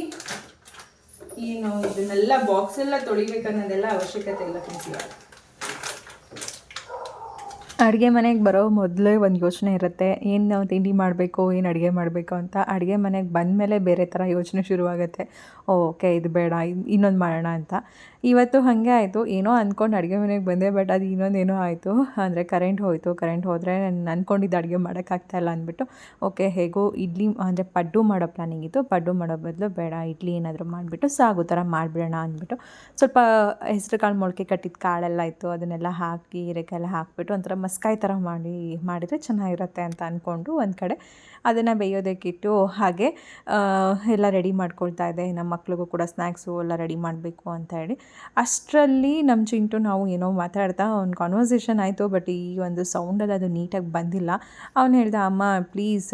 ಏನು ಇದನ್ನೆಲ್ಲ ಬಾಕ್ಸ್ ಎಲ್ಲ ತೊಳಿಬೇಕನ್ನೋದೆಲ್ಲ ಅವಶ್ಯಕತೆ ಇಲ್ಲ ಫ್ರೆಂಡ್ಸ್ ಇವಾಗ. ಅಡುಗೆ ಮನೆಗೆ ಬರೋ ಮೊದಲೇ ಒಂದು ಯೋಚನೆ ಇರುತ್ತೆ. ಏನು ನಾವು ತಿಂಡಿ ಮಾಡಬೇಕು, ಏನು ಅಡುಗೆ ಮಾಡಬೇಕು ಅಂತ ಅಡುಗೆ ಮನೆಗೆ ಬಂದಮೇಲೆ ಬೇರೆ ಥರ ಯೋಚನೆ ಶುರುವಾಗುತ್ತೆ. ಓಕೆ, ಇದು ಬೇಡ ಇನ್ನೊಂದು ಮಾಡೋಣ ಅಂತ. ಇವತ್ತು ಹಾಗೆ ಆಯಿತು. ಏನೋ ಅಂದ್ಕೊಂಡು ಅಡುಗೆ ಮನೆಗೆ ಬಂದೆ, ಬಟ್ ಅದು ಇನ್ನೊಂದೇನೋ ಆಯಿತು. ಅಂದರೆ ಕರೆಂಟ್ ಹೋಯಿತು. ಕರೆಂಟ್ ಹೋದರೆ ನಾನು ಅಂದ್ಕೊಂಡಿದ್ದು ಅಡುಗೆ ಮಾಡೋಕ್ಕಾಗ್ತಾಯಿಲ್ಲ ಅಂದ್ಬಿಟ್ಟು, ಓಕೆ, ಹೇಗೋ ಇಡ್ಲಿ, ಅಂದರೆ ಪಡ್ಡು ಮಾಡೋ ಪ್ಲಾನಿಂಗ್ ಇತ್ತು. ಪಡ್ಡು ಮಾಡೋ ಬದಲು ಬೇಡ, ಇಡ್ಲಿ ಏನಾದರೂ ಮಾಡಿಬಿಟ್ಟು ಸಾಗು ಥರ ಮಾಡಿಬಿಡೋಣ ಅಂದ್ಬಿಟ್ಟು, ಸ್ವಲ್ಪ ಹೆಸರು ಕಾಳು ಮೊಳಕೆ ಕಟ್ಟಿದ ಕಾಳೆಲ್ಲ ಇತ್ತು. ಅದನ್ನೆಲ್ಲ ಹಾಕಿ ಹೀರೆಕಾಯೆಲ್ಲ ಹಾಕಿಬಿಟ್ಟು ಒಂಥರ ಮಸ್ಕಾಯಿ ಥರ ಮಾಡಿ ಮಾಡಿದರೆ ಚೆನ್ನಾಗಿರುತ್ತೆ ಅಂತ ಅಂದ್ಕೊಂಡು ಒಂದು ಕಡೆ ಅದನ್ನು ಬೇಯೋದಕ್ಕಿಟ್ಟು ಹಾಗೆ ಎಲ್ಲ ರೆಡಿ ಮಾಡ್ಕೊಳ್ತಾ ಇದೆ. ನಮ್ಮ ಮಕ್ಳಿಗೂ ಕೂಡ ಸ್ನ್ಯಾಕ್ಸು ಎಲ್ಲ ರೆಡಿ ಮಾಡಬೇಕು ಅಂತ ಹೇಳಿ. ಅಷ್ಟರಲ್ಲಿ ನಮ್ಮ ಚಿಂಟು ನಾವು ಏನೋ ಮಾತಾಡ್ತಾ ಒಂದು ಕಾನ್ವರ್ಸೇಷನ್ ಆಯಿತು ಬಟ್ ಈ ಒಂದು ಸೌಂಡಲ್ಲಿ ಅದು ನೀಟಾಗಿ ಬಂದಿಲ್ಲ. ಅವನು ಹೇಳ್ದ, ಅಮ್ಮ ಪ್ಲೀಸ್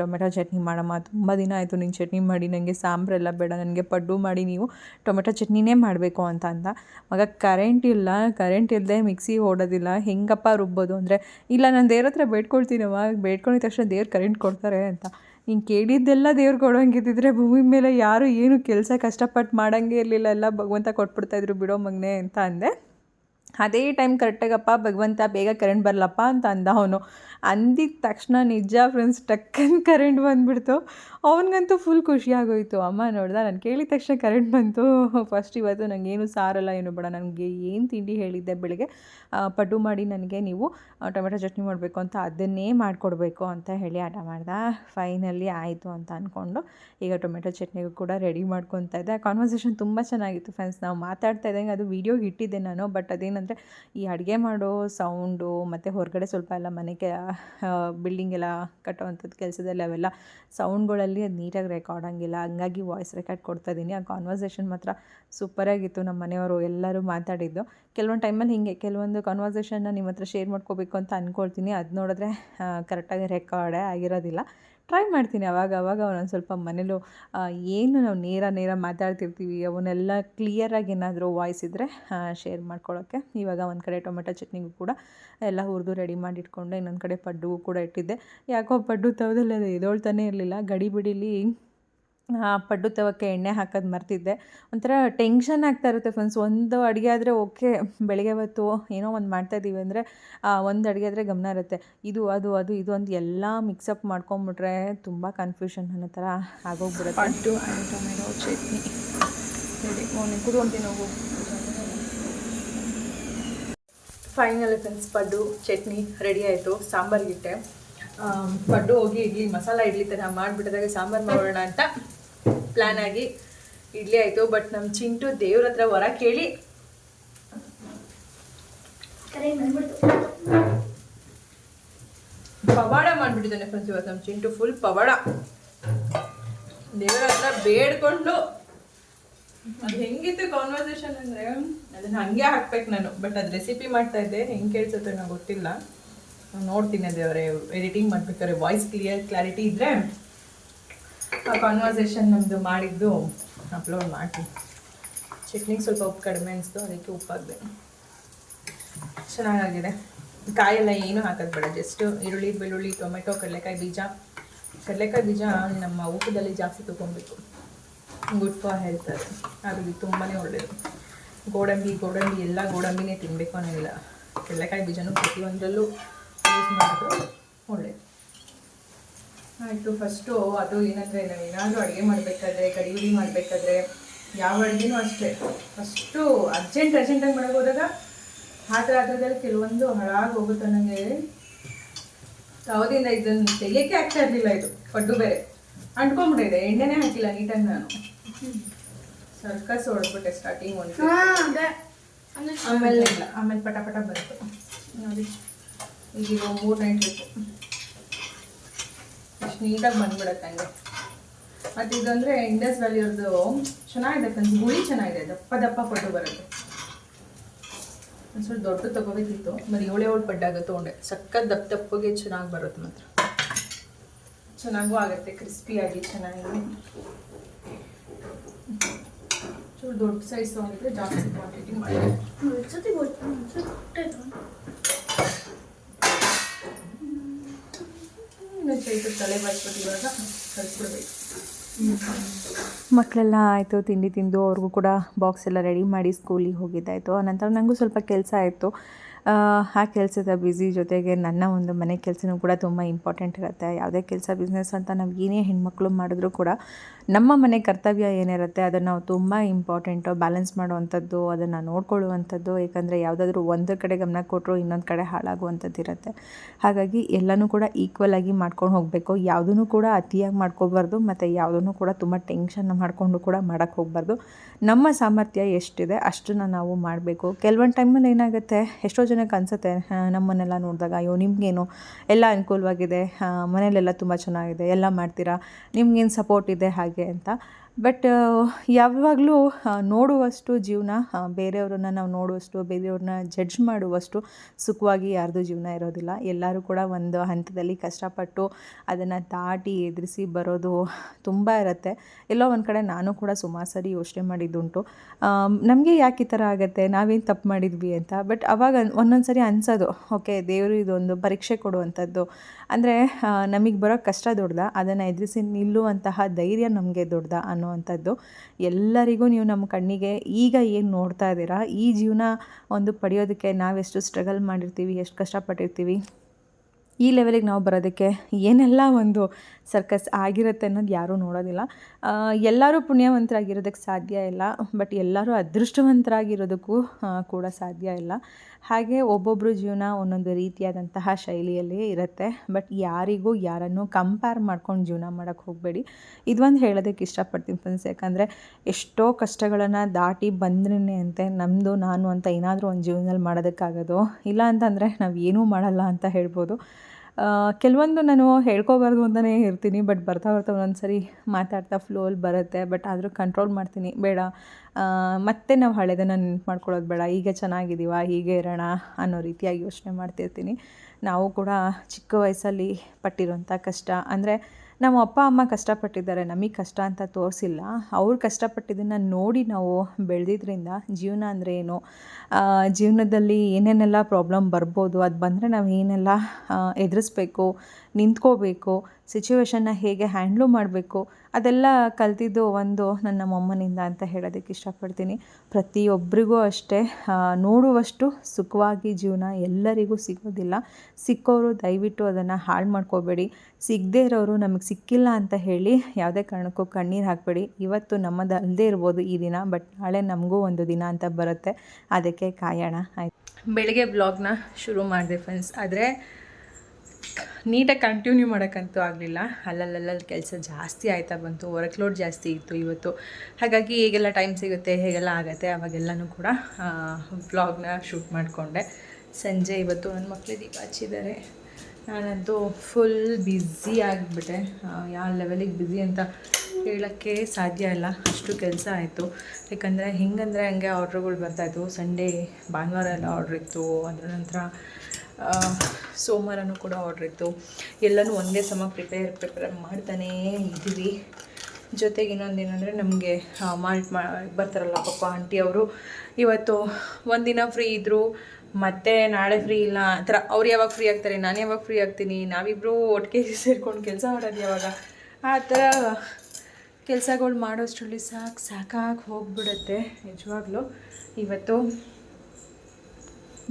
ಟೊಮೆಟೊ ಚಟ್ನಿ ಮಾಡಮ್ಮ. ತುಂಬ ದಿನ ಆಯಿತು ನೀನು ಚಟ್ನಿ ಮಾಡಿ ನನಗೆ ಸಾಂಬ್ರೆಲ್ಲ ಬೇಡ, ನನಗೆ ಪಡ್ಡು ಮಾಡಿ ನೀವು ಟೊಮೆಟೊ ಚಟ್ನಿನೇ ಮಾಡಬೇಕು ಅಂತ ಅಂದ. ಮಗ ಕರೆಂಟ್ ಇಲ್ಲ ಕರೆಂಟ್ ಇಲ್ಲದೆ ಮಿಕ್ಸಿ ಓಡೋದಿಲ್ಲ, ಹೆಂಗಪ್ಪ ರುಬ್ಬೋದು? ಅಂದರೆ, ಇಲ್ಲ, ನಾನು ದೇವ್ರ ಹತ್ರ ಬೇಡ್ಕೊಳ್ತೀನವ ಬೇಡ್ಕೊಂಡಿದ ತಕ್ಷಣ ದೇವ್ರು ಕರೆಂಟ್ ಕೊಡ್ತಾರೆ ಅಂತ. ನೀನು ಕೇಳಿದ್ದೆಲ್ಲ ದೇವ್ರು ಕೊಡೋಂಗಿದ್ದಿದ್ರೆ ಭೂಮಿ ಮೇಲೆ ಯಾರು ಏನು ಕೆಲಸ ಕಷ್ಟಪಟ್ಟು ಮಾಡೋಂಗೆ ಇರಲಿಲ್ಲ, ಎಲ್ಲ ಭಗವಂತ ಕೊಟ್ಬಿಡ್ತಾಯಿದ್ರು ಬಿಡೋ ಮಗನೇ ಅಂತ ಅಂದೆ. ಅದೇ ಟೈಮ್ ಕರೆಕ್ಟಾಗಪ್ಪ ಭಗವಂತ ಬೇಗ ಕರೆಂಟ್ ಬರಲಪ್ಪ ಅಂತ ಅಂದ ಅವನು. ಅಂದಿದ ತಕ್ಷಣ ನಿಜ ಫ್ರೆಂಡ್ಸ್ ಟಕ್ಕನ್ ಕರೆಂಟ್ ಬಂದುಬಿಡ್ತು. ಅವನಿಗಂತೂ ಫುಲ್ ಖುಷಿಯಾಗೋಯಿತು ಅಮ್ಮ ನೋಡ್ದ, ನಾನು ಕೇಳಿದ ತಕ್ಷಣ ಕರೆಂಟ್ ಬಂತು. ಫಸ್ಟ್ ಇವತ್ತು ನನಗೇನು ಸಾರಲ್ಲ, ಏನು ಬೇಡ. ನನಗೆ ಏನು ತಿಂಡಿ ಹೇಳಿದ್ದೆ ಬೆಳಗ್ಗೆ ಪಡ್ಡು ಮಾಡಿ ನನಗೆ ನೀವು ಟೊಮೆಟೊ ಚಟ್ನಿ ಮಾಡಬೇಕು ಅಂತ ಅದನ್ನೇ ಮಾಡಿಕೊಡ್ಬೇಕು ಅಂತ ಹೇಳಿ ಆಟ ಮಾಡ್ದ. ಫೈನಲಿ ಆಯಿತು ಅಂತ ಅಂದ್ಕೊಂಡು ಈಗ ಟೊಮೆಟೊ ಚಟ್ನಿಗೂ ಕೂಡ ರೆಡಿ ಮಾಡ್ಕೊತಾ ಇದ್ದೆ. ಕಾನ್ವರ್ಸೇಷನ್ ತುಂಬ ಚೆನ್ನಾಗಿತ್ತು ಫ್ರೆಂಡ್ಸ್ ನಾವು ಮಾತಾಡ್ತಾ ಇದ್ದಂಗೆ ಅದು ವೀಡಿಯೋಗೆ ಇಟ್ಟಿದ್ದೆ ನಾನು. ಬಟ್ ಅದೇನಂದರೆ, ಈ ಅಡುಗೆ ಮಾಡೋ ಸೌಂಡು ಮತ್ತು ಹೊರಗಡೆ ಸ್ವಲ್ಪ ಎಲ್ಲ ಮನೆಗೆ ಬಿಲ್ಡಿಂಗ್ ಎಲ್ಲ ಕಟ್ಟೋವಂಥದ್ದು ಕೆಲಸದಲ್ಲಿ ಅವೆಲ್ಲ ಸೌಂಡ್ಗಳಲ್ಲಿ ಅದು ನೀಟಾಗಿ ರೆಕಾರ್ಡ್ ಆಗಿಲ್ಲ ಹಂಗಾಗಿ ವಾಯ್ಸ್ ರೆಕಾರ್ಡ್ ಕೊಡ್ತಾ ಇದ್ದೀನಿ ಆ ಕಾನ್ವರ್ಸೇಷನ್ ಮಾತ್ರ ಸೂಪರಾಗಿತ್ತು ನಮ್ಮ ಮನೆಯವರು ಎಲ್ಲರೂ ಮಾತಾಡಿದ್ದು. ಕೆಲವೊಂದು ಟೈಮಲ್ಲಿ ಹೀಗೆ ಕೆಲವೊಂದು ಕಾನ್ವರ್ಸೇಷನ್ನ ನಿಮ್ಮ ಹತ್ರ ಶೇರ್ ಮಾಡ್ಕೋಬೇಕು ಅಂತ ಅಂದ್ಕೊಳ್ತೀನಿ ಅದು ನೋಡಿದ್ರೆ ಕರೆಕ್ಟಾಗಿ ರೆಕಾರ್ಡೇ ಆಗಿರೋದಿಲ್ಲ. ಟ್ರೈ ಮಾಡ್ತೀನಿ ಅವಾಗ ಅವಾಗ ಒಂದೊಂದು ಸ್ವಲ್ಪ ಮನೇಲೂ ಏನು ನಾವು ನೇರ ನೇರ ಮಾತಾಡ್ತಿರ್ತೀವಿ, ಅವನ್ನೆಲ್ಲ ಕ್ಲಿಯರಾಗಿ ಏನಾದರೂ ವಾಯ್ಸ್ ಇದ್ದರೆ ಶೇರ್ ಮಾಡ್ಕೊಳ್ಳೋಕ್ಕೆ ಇವಾಗ ಒಂದು ಕಡೆ ಟೊಮೆಟೊ ಚಟ್ನಿಗೂ ಕೂಡ ಎಲ್ಲ ಹುರಿದು ರೆಡಿ ಮಾಡಿ ಇಟ್ಕೊಂಡೆ ಇನ್ನೊಂದು ಕಡೆ ಪಡ್ಡು ಕೂಡ ಇಟ್ಟಿದ್ದೆ. ಯಾಕೋ ಪಡ್ಡು ತವದಲ್ಲಿ ಅದು ಎದೊಳ್ತಾನೆ ಇರಲಿಲ್ಲ, ಗಡಿಬಿಡಿಲಿ ಪಡ್ಡು ತವಕ್ಕೆ ಎಣ್ಣೆ ಹಾಕೋದು ಮರ್ತಿದ್ದೆ. ಒಂಥರ ಟೆನ್ಷನ್ ಆಗ್ತಾ ಇರುತ್ತೆ ಫ್ರೆಂಡ್ಸ್ ಒಂದು ಅಡುಗೆ ಆದರೆ ಓಕೆ ಬೆಳಗ್ಗೆ ಹೊತ್ತು ಏನೋ ಒಂದು ಮಾಡ್ತಾಯಿದ್ದೀವಿ ಅಂದರೆ ಒಂದು ಅಡುಗೆ ಆದರೆ ಗಮನ ಇರುತ್ತೆ. ಇದು, ಅದು ಅದು, ಇದು ಒಂದು ಎಲ್ಲ ಮಿಕ್ಸಪ್ ಮಾಡ್ಕೊಂಬಿಟ್ರೆ ತುಂಬ ಕನ್ಫ್ಯೂಷನ್ ಅನ್ನೋ ಥರ ಆಗೋಗ್ಬಿಡುತ್ತೆ. Paddu and tomato, chutney. Final friends paddu, chutney ready ಆಯಿತು. ಸಾಂಬಾರ್ಗಿಟ್ಟೆ ಪಡ್ಡು ಹೋಗಿ, ಇಡ್ಲಿ, ಮಸಾಲ, ಇಡ್ಲಿ ಥರ ಮಾಡಿಬಿಟ್ಟಿದಾಗ ಸಾಂಬಾರು ಮಾಡೋಣ ಅಂತ. ಪ್ಲ್ಯಾನ್ ಆಗಿ ಇಡ್ಲಿ ಆಯಿತು ಬಟ್ ನಮ್ಮ ಚಿಂಟು ದೇವ್ರ ಹತ್ರ ವರ ಕೇಳಿ. ಪವಾಡ ಮಾಡಿಬಿಟ್ಟಿದ್ದಾನೆ ಫ್ರೆಂಡ್ಸ್ ಇವತ್ತು ನಮ್ಮ ಚಿಂಟು ಫುಲ್ ಪವಾಡ. ದೇವ್ರ ಹತ್ರ ಬೇಡ್ಕೊಂಡು. ಅದು ಹೆಂಗಿತ್ತು ಕಾನ್ವರ್ಸೇಷನ್ ಅಂದರೆ ಅದನ್ನ ಹಂಗೆ ಹಾಕ್ಬೇಕು ನಾನು ಬಟ್ ಅದು ರೆಸಿಪಿ ಮಾಡ್ತಾ ಇದ್ದೆ ಹೆಂಗೆ ಕೇಳಿಸುತ್ತೆ ನಂಗೆ ಗೊತ್ತಿಲ್ಲ. ನೋಡ್ತೀನಿ ದೇವರೇ ಎಡಿಟಿಂಗ್ ಮಾಡ್ಬೇಕಾದ್ರೆ ವಾಯ್ಸ್ ಕ್ಲಿಯರ್ ಕ್ಲಾರಿಟಿ ಇದ್ದರೆ ಆ ಕಾನ್ವರ್ಸೇಷನ್ ನಮ್ಮದು ಮಾಡಿದ್ದು ಅಪ್ಲೋಡ್ ಮಾಡ್ತೀನಿ. ಚಟ್ನಿಗೆ ಸ್ವಲ್ಪ ಉಪ್ಪು ಕಡಿಮೆ ಅನಿಸ್ತು, ಅದಕ್ಕೆ ಉಪ್ಪು ಚೆನ್ನಾಗಿದೆ ಚೆನ್ನಾಗಾಗಿದೆ. ಕಾಯೆಲ್ಲ ಏನೂ ಹಾಕೋದು ಬೇಡ ಜಸ್ಟ್ ಈರುಳ್ಳಿ, ಬೆಳ್ಳುಳ್ಳಿ, ಟೊಮೆಟೊ, ಕಡಲೆಕಾಯಿ ಬೀಜ. ಕಡಲೆಕಾಯಿ ಬೀಜ ನಮ್ಮ ಊಟದಲ್ಲಿ ಜಾಸ್ತಿ ತೊಗೊಬೇಕು. ಗುಡ್ ಫಾರ್ ಹೆಲ್ತ್ ಅದು. ಅದು ತುಂಬಾ ಒಳ್ಳೆಯದು ಗೋಡಂಬಿ ಗೋಡಂಬಿ ಎಲ್ಲ ಗೋಡಂಬಿನೇ ತಿನ್ನಬೇಕು ಅನ್ನೋದಿಲ್ಲ. ಕಡಲೆಕಾಯಿ ಬೀಜನೂ ಪ್ರತಿಯೊಂದರಲ್ಲೂ ಯೂಸ್ ಮಾಡೋದು ಒಳ್ಳೆಯದು ಆಯಿತು ಫಸ್ಟು ಅದು ಏನಂದರೆ ನಾವು ಏನಾದರೂ ಅಡುಗೆ ಮಾಡಬೇಕಾದ್ರೆ ಕಡಿಯೂರಿ ಮಾಡಬೇಕಾದ್ರೆ ಯಾವ ಅಡುಗೆನೂ ಅಷ್ಟೇ. ಫಸ್ಟು ಅರ್ಜೆಂಟ್ ಅರ್ಜೆಂಟಾಗಿ ಮಾಡಕ್ಕೆ ಹೋದಾಗ ಹಾತ್ರ ಹಾತ್ರದಲ್ಲಿ ಕೆಲವೊಂದು ಹಾಳಾಗಿ ಹೋಗುತ್ತೆ ನನಗೆ ಯಾವುದಿಂದ ಇದನ್ನು ತೆಗಿಯೋಕ್ಕೆ ಆಗ್ತಾ ಇರಲಿಲ್ಲ ಇದು ಪಡ್ಡು ಬೇರೆ. ಅಂಟ್ಕೊಂಡ್ಬಿಟ್ಟಿದೆ ಎಣ್ಣೆನೇ ಹಾಕಿಲ್ಲ ನೀಟಾಗಿ ನಾನು. ಸರ್ಕಸ್ ಹೊಡೆದ್ಬಿಟ್ಟೆ ಸ್ಟಾರ್ಟಿಂಗ್ ಒಂದು. ಆಮೇಲೆ ಇಲ್ಲ ಆಮೇಲೆ ಪಟ ಪಟ ಬಂತು ನೋಡಿ ಈಗ ಮೂರು ನೈಟ್ ಬೇಕು ಅಷ್ಟು ನೀಟಾಗಿ ಬಂದ್ಬಿಡತ್ತೆ ಹಂಗೆ. ಮತ್ತು ಇದಂದರೆ ಇಂಡಸ್ ವ್ಯಾಲಿಯವ್ರದ್ದು ಚೆನ್ನಾಗಿದೆ ಫ್ರೆಂಡ್ಸ್ ಗುಳಿ ಚೆನ್ನಾಗಿದೆ, ದಪ್ಪ ದಪ್ಪ ಪಟ್ಟು ಬರುತ್ತೆ. ಸ್ವಲ್ಪ ದೊಡ್ಡ ತೊಗೋಬೇಕಿತ್ತು ಬರೀ ಏಳೆ ಏಳು ಪಡ್ಡಾಗ ತೊಗೊಂಡೆ. ಸಖತ್ ದಪ್ಪ ದಪ್ಪಗೆ ಚೆನ್ನಾಗಿ ಬರುತ್ತೆ ಮಾತ್ರ. ಚೆನ್ನಾಗೂ ಆಗುತ್ತೆ ಕ್ರಿಸ್ಪಿಯಾಗಿ ಚೆನ್ನಾಗಿದೆ ಚೂರು ದೊಡ್ಡ ಸೈಜ್ ತೊಗೊಂಡಿದ್ರೆ ಜಾಸ್ತಿ ಕ್ವಾಂಟಿಟಿ ಮಾಡಿ ಮಕ್ಕಳೆಲ್ಲ ಆಯಿತು, ತಿಂಡಿ ತಿಂದು, ಅವ್ರಿಗೂ ಕೂಡ ಬಾಕ್ಸ್ ಎಲ್ಲ ರೆಡಿ ಮಾಡಿ ಸ್ಕೂಲಿಗೆ ಹೋಗಿದ್ದಾಯಿತು. ಆನಂತರ ನನಗೂ ಸ್ವಲ್ಪ ಕೆಲಸ ಆಯಿತು. ಆ ಕೆಲಸದ ಬ್ಯುಸಿ ಜೊತೆಗೆ ನನ್ನ ಒಂದು ಮನೆ ಕೆಲಸನೂ ಕೂಡ ತುಂಬ ಇಂಪಾರ್ಟೆಂಟ್ ಇರುತ್ತೆ. ಯಾವುದೇ ಕೆಲಸ ಬಿಸ್ನೆಸ್ ಅಂತ ನಾವು ಏನೇ ಹೆಣ್ಮಕ್ಳು ಮಾಡಿದ್ರೂ ಕೂಡ ನಮ್ಮ ಮನೆ ಕರ್ತವ್ಯ ಏನಿರುತ್ತೆ ಅದನ್ನು ನಾವು ತುಂಬ ಇಂಪಾರ್ಟೆಂಟು ಬ್ಯಾಲೆನ್ಸ್ ಮಾಡುವಂಥದ್ದು, ಅದನ್ನು ನೋಡ್ಕೊಳ್ಳುವಂಥದ್ದು, ಏಕೆಂದರೆ ಯಾವುದಾದ್ರೂ ಒಂದು ಕಡೆ ಗಮನ ಕೊಟ್ಟರು ಇನ್ನೊಂದು ಕಡೆ ಹಾಳಾಗುವಂಥದ್ದು ಇರುತ್ತೆ. ಹಾಗಾಗಿ ಎಲ್ಲನೂ ಕೂಡ ಈಕ್ವಲ್ ಆಗಿ ಮಾಡ್ಕೊಂಡು ಹೋಗಬೇಕು. ಯಾವುದೂ ಕೂಡ ಅತಿಯಾಗಿ ಮಾಡ್ಕೋಬಾರ್ದು, ಮತ್ತು ಯಾವುದೂ ಕೂಡ ತುಂಬ ಟೆನ್ಷನ್ ಮಾಡಿಕೊಂಡು ಕೂಡ ಮಾಡೋಕ್ಕೆ ಹೋಗಬಾರ್ದು. ನಮ್ಮ ಸಾಮರ್ಥ್ಯ ಎಷ್ಟಿದೆ ಅಷ್ಟನ್ನು ನಾವು ಮಾಡಬೇಕು. ಕೆಲವೊಂದು ಟೈಮಲ್ಲಿ ಏನಾಗುತ್ತೆ, ಎಷ್ಟೋ ಜನಕ್ಕೆ ಅನಿಸುತ್ತೆ. ನಮ್ಮನ್ನೆಲ್ಲ ನೋಡಿದಾಗ, ಅಯ್ಯೋ, ನಿಮಗೇನು ಎಲ್ಲ ಅನುಕೂಲವಾಗಿದೆ. ಮನೆಯಲ್ಲೆಲ್ಲ ತುಂಬ ಚೆನ್ನಾಗಿದೆ. ಎಲ್ಲ ಮಾಡ್ತೀರಾ? ನಿಮ್ಗೇನು ಸಪೋರ್ಟ್ ಇದೆ ಹಾಗೆ ಅಂತ. ಬಟ್ ಯಾವಾಗಲೂ ನೋಡುವಷ್ಟು ಜೀವನ ಬೇರೆಯವ್ರನ್ನ ನಾವು ನೋಡುವಷ್ಟು, ಬೇರೆಯವ್ರನ್ನ ಜಡ್ಜ್ ಮಾಡುವಷ್ಟು ಸುಖವಾಗಿ ಯಾರ್ದು ಜೀವನ ಇರೋದಿಲ್ಲ. ಎಲ್ಲರೂ ಕೂಡ ಒಂದು ಹಂತದಲ್ಲಿ ಕಷ್ಟಪಟ್ಟು ಅದನ್ನು ದಾಟಿ ಎದುರಿಸಿ ಬರೋದು ತುಂಬ ಇರುತ್ತೆ. ಎಲ್ಲೋ ಒಂದು ಕಡೆ ನಾನು ಕೂಡ ಸುಮಾರು ಸರಿ ಯೋಚನೆ ಮಾಡಿದ್ದುಂಟು. ನಮಗೆ ಯಾಕೆ ಈ ಥರ ಆಗುತ್ತೆ? ನಾವೇನು ತಪ್ಪು ಮಾಡಿದ್ವಿ ಅಂತ. ಬಟ್ ಅವಾಗ ಒಂದೊಂದು ಸರಿ ಅನ್ಸೋದು, ಓಕೆ, ದೇವರು ಇದೊಂದು ಪರೀಕ್ಷೆ ಕೊಡುವಂಥದ್ದು. ಅಂದರೆ ನಮಗೆ ಬರೋ ಕಷ್ಟ ದೊಡ್ಡದ ಅದನ್ನು ಎದುರಿಸಿ ನಿಲ್ಲುವಂತಹ ಧೈರ್ಯ ನಮಗೆ ದೊಡ್ಡದ ಅನ್ನುವಂಥದ್ದು. ಎಲ್ಲರಿಗೂ ನೀವು ನಮ್ಮ ಕಣ್ಣಿಗೆ ಈಗ ಏನು ನೋಡ್ತಾ ಇದ್ದೀರಾ? ಈ ಜೀವನ ಒಂದು ಪಡೆಯೋದಕ್ಕೆ ನಾವೆಷ್ಟು ಸ್ಟ್ರಗಲ್ ಮಾಡಿರ್ತೀವಿ, ಎಷ್ಟು ಕಷ್ಟಪಟ್ಟಿರ್ತೀವಿ? ಈ ಲೆವೆಲಿಗೆ ನಾವು ಬರೋದಕ್ಕೆ ಏನೆಲ್ಲ ಒಂದು ಸರ್ಕಸ್ ಆಗಿರುತ್ತೆ ಅನ್ನೋದು ಯಾರೂ ನೋಡೋದಿಲ್ಲ. ಎಲ್ಲರೂ ಪುಣ್ಯವಂತರಾಗಿರೋದಕ್ಕೆ ಸಾಧ್ಯ ಇಲ್ಲ ಬಟ್ ಎಲ್ಲರೂ ಅದೃಷ್ಟವಂತರಾಗಿರೋದಕ್ಕೂ ಕೂಡ ಸಾಧ್ಯ ಇಲ್ಲ. ಹಾಗೆ ಒಬ್ಬೊಬ್ಬರು ಜೀವನ ಒಂದೊಂದು ರೀತಿಯಾದಂತಹ ಶೈಲಿಯಲ್ಲಿ ಇರುತ್ತೆ ಬಟ್ ಯಾರಿಗೂ ಯಾರನ್ನು ಕಂಪೇರ್ ಮಾಡ್ಕೊಂಡು ಜೀವನ ಮಾಡೋಕ್ಕೆ ಹೋಗಬೇಡಿ. ಇದೊಂದು ಹೇಳೋದಕ್ಕೆ ಇಷ್ಟಪಡ್ತೀನಿ ಫ್ರೆಂಡ್ಸ್ ಯಾಕಂದರೆ ಎಷ್ಟೋ ಕಷ್ಟಗಳನ್ನು ದಾಟಿ ಬಂದ್ರೇ ಅಂತೆ ನಮ್ಮದು ನಾನು ಅಂತ ಏನಾದರೂ ಒಂದು ಜೀವನದಲ್ಲಿ ಮಾಡೋದಕ್ಕಾಗೋದು, ಇಲ್ಲ ಅಂತಂದರೆ ನಾವು ಏನೂ ಮಾಡಲ್ಲ ಅಂತ ಹೇಳ್ಬೋದು. ಕೆಲವೊಂದು ನಾನು ಹೇಳ್ಕೋಬಾರ್ದು ಅಂತಲೇ ಇರ್ತೀನಿ ಬಟ್ ಬರ್ತಾ ಬರ್ತಾ ಒಂದೊಂದು ಸರಿ ಮಾತಾಡ್ತಾ ಫ್ಲೋಲ್ಲಿ ಬರುತ್ತೆ ಬಟ್ ಆದರೂ ಕಂಟ್ರೋಲ್ ಮಾಡ್ತೀನಿ. ಬೇಡ. ಮತ್ತೆ ನಾವು ಹಳೆದನ್ನು ನೆನ್ಪು ಮಾಡ್ಕೊಳ್ಳೋದು ಬೇಡ. ಈಗ ಚೆನ್ನಾಗಿದ್ದೀವ ಹೀಗೆ ಇರೋಣ ಅನ್ನೋ ರೀತಿಯಾಗಿ ಯೋಚನೆ ಮಾಡ್ತಿರ್ತೀನಿ. ನಾವು ಕೂಡ ಚಿಕ್ಕ ವಯಸ್ಸಲ್ಲಿ ಪಟ್ಟಿರೋಂಥ ಕಷ್ಟ. ಅಂದರೆ ನಮ್ಮ ಅಪ್ಪ, ಅಮ್ಮ ಕಷ್ಟಪಟ್ಟಿದ್ದಾರೆ. ನಮಗೆ ಕಷ್ಟ ಅಂತ ತೋರಿಸಿಲ್ಲ. ಅವ್ರು ಕಷ್ಟಪಟ್ಟಿದ್ದನ್ನು ನೋಡಿ ನಾವು ಬೆಳೆದಿದ್ರಿಂದ ಜೀವನ ಅಂದರೆ ಏನು? ಜೀವನದಲ್ಲಿ ಏನೇನೆಲ್ಲ ಪ್ರಾಬ್ಲಮ್ ಬರ್ಬೋದು, ಅದು ಬಂದರೆ ನಾವು ಏನೆಲ್ಲ ಎದುರಿಸ್ಬೇಕು ನಿಂತ್ಕೋಬೇಕು ಸಿಚುವೇಶನ್ನ ಹೇಗೆ ಹ್ಯಾಂಡ್ಲು ಮಾಡಬೇಕು, ಅದೆಲ್ಲ ಕಲ್ತಿದ್ದು ಒಂದು ನನ್ನ ಮೊಮ್ಮನಿಂದ ಅಂತ ಹೇಳೋದಕ್ಕೆ ಇಷ್ಟಪಡ್ತೀನಿ. ಪ್ರತಿಯೊಬ್ಬರಿಗೂ ಅಷ್ಟೇ ನೋಡುವಷ್ಟು ಸುಖವಾಗಿ ಜೀವನ ಎಲ್ಲರಿಗೂ ಸಿಗೋದಿಲ್ಲ. ಸಿಕ್ಕೋರು ದಯವಿಟ್ಟು ಅದನ್ನು ಹಾಳು ಮಾಡ್ಕೋಬೇಡಿ. ಸಿಗದೇ ಇರೋರು ನಮಗೆ ಸಿಕ್ಕಿಲ್ಲ ಅಂತ ಹೇಳಿ ಯಾವುದೇ ಕಾರಣಕ್ಕೂ ಕಣ್ಣೀರು ಹಾಕಬೇಡಿ. ಇವತ್ತು ನಮ್ಮದು ಇರ್ಬೋದು ಈ ದಿನ ಬಟ್ ನಾಳೆ ನಮಗೂ ಒಂದು ದಿನ ಅಂತ ಬರುತ್ತೆ. ಅದಕ್ಕೆ ಕಾಯೋಣ. ಆಯ್ತು. ಬೆಳಿಗ್ಗೆ ಬ್ಲಾಗ್ನ ಶುರು ಮಾಡಿದೆ ಫ್ರೆಂಡ್ಸ್ ಆದರೆ ನೀಟಾಗಿ ಕಂಟಿನ್ಯೂ ಮಾಡೋಕ್ಕಂತೂ ಆಗಲಿಲ್ಲ. ಅಲ್ಲಲ್ಲಲ್ಲಿ ಕೆಲಸ ಜಾಸ್ತಿ ಆಯ್ತಾ ಬಂತು ವರ್ಕ್ ಲೋಡ್ ಜಾಸ್ತಿ ಇತ್ತು ಇವತ್ತು. ಹಾಗಾಗಿ ಹೇಗೆಲ್ಲ ಟೈಮ್ ಸಿಗುತ್ತೆ, ಹೇಗೆಲ್ಲ ಆಗುತ್ತೆ ಅವಾಗೆಲ್ಲನೂ ಕೂಡ ವ್ಲಾಗ್ನ ಶೂಟ್ ಮಾಡಿಕೊಂಡೆ. ಸಂಜೆ ಇವತ್ತು ನನ್ನ ಮಕ್ಕಳು ದೀಪ ಹಚ್ಚಿದ್ದಾರೆ. ನಾನಂತೂ ಫುಲ್ ಬ್ಯುಸಿ ಆಗಿಬಿಟ್ಟೆ. ಯಾವ ಲೆವೆಲಿಗೆ ಬ್ಯುಸಿ ಅಂತ ಹೇಳೋಕ್ಕೆ ಸಾಧ್ಯ ಇಲ್ಲ. ಅಷ್ಟು ಕೆಲಸ ಆಯಿತು. ಯಾಕಂದರೆ ಹಿಂಗಂದರೆ ಹಂಗೆ ಆರ್ಡ್ರುಗಳು ಬರ್ತಾಯಿತ್ತು ಸಂಡೇ ಭಾನುವಾರ ಎಲ್ಲ ಆರ್ಡ್ರ್ ಇತ್ತು. ಅದರ ನಂತರ ಸೋಮವಾರನೂ ಕೂಡ ಆರ್ಡ್ರ್ ಇತ್ತು. ಎಲ್ಲನೂ ಒಂದೇ ಸಮ ಪ್ರಿಪೇರ್ ಪ್ರಿಪೇರ್ ಮಾಡ್ತಾನೇ ಇದ್ದೀವಿ. ಜೊತೆಗೆ ಇನ್ನೊಂದು ಏನಂದರೆ ನಮಗೆ ಮಾಲ್ಟ್ ಮಾ, ಬರ್ತಾರಲ್ಲ ಪಪ್ಪ ಆಂಟಿ ಅವರು. ಇವತ್ತು ಒಂದಿನ ಫ್ರೀ ಇದ್ದರು ಮತ್ತೆ ನಾಳೆ ಫ್ರೀ ಇಲ್ಲ. ಆ ಥರ ಅವ್ರು ಯಾವಾಗ ಫ್ರೀ ಆಗ್ತಾರೆ, ನಾನು ಯಾವಾಗ ಫ್ರೀ ಆಗ್ತೀನಿ ನಾವಿಬ್ಬರು ಒಟ್ಟಿಗೆ ಸೇರ್ಕೊಂಡು ಕೆಲಸ ಮಾಡೋದು ಯಾವಾಗ? ಆ ಥರ ಕೆಲಸಗಳು ಮಾಡೋಷ್ಟರಲ್ಲಿ ಸಾಕು, ಸಾಕಾಗಿ ಹೋಗ್ಬಿಡುತ್ತೆ, ನಿಜವಾಗ್ಲೂ. ಇವತ್ತು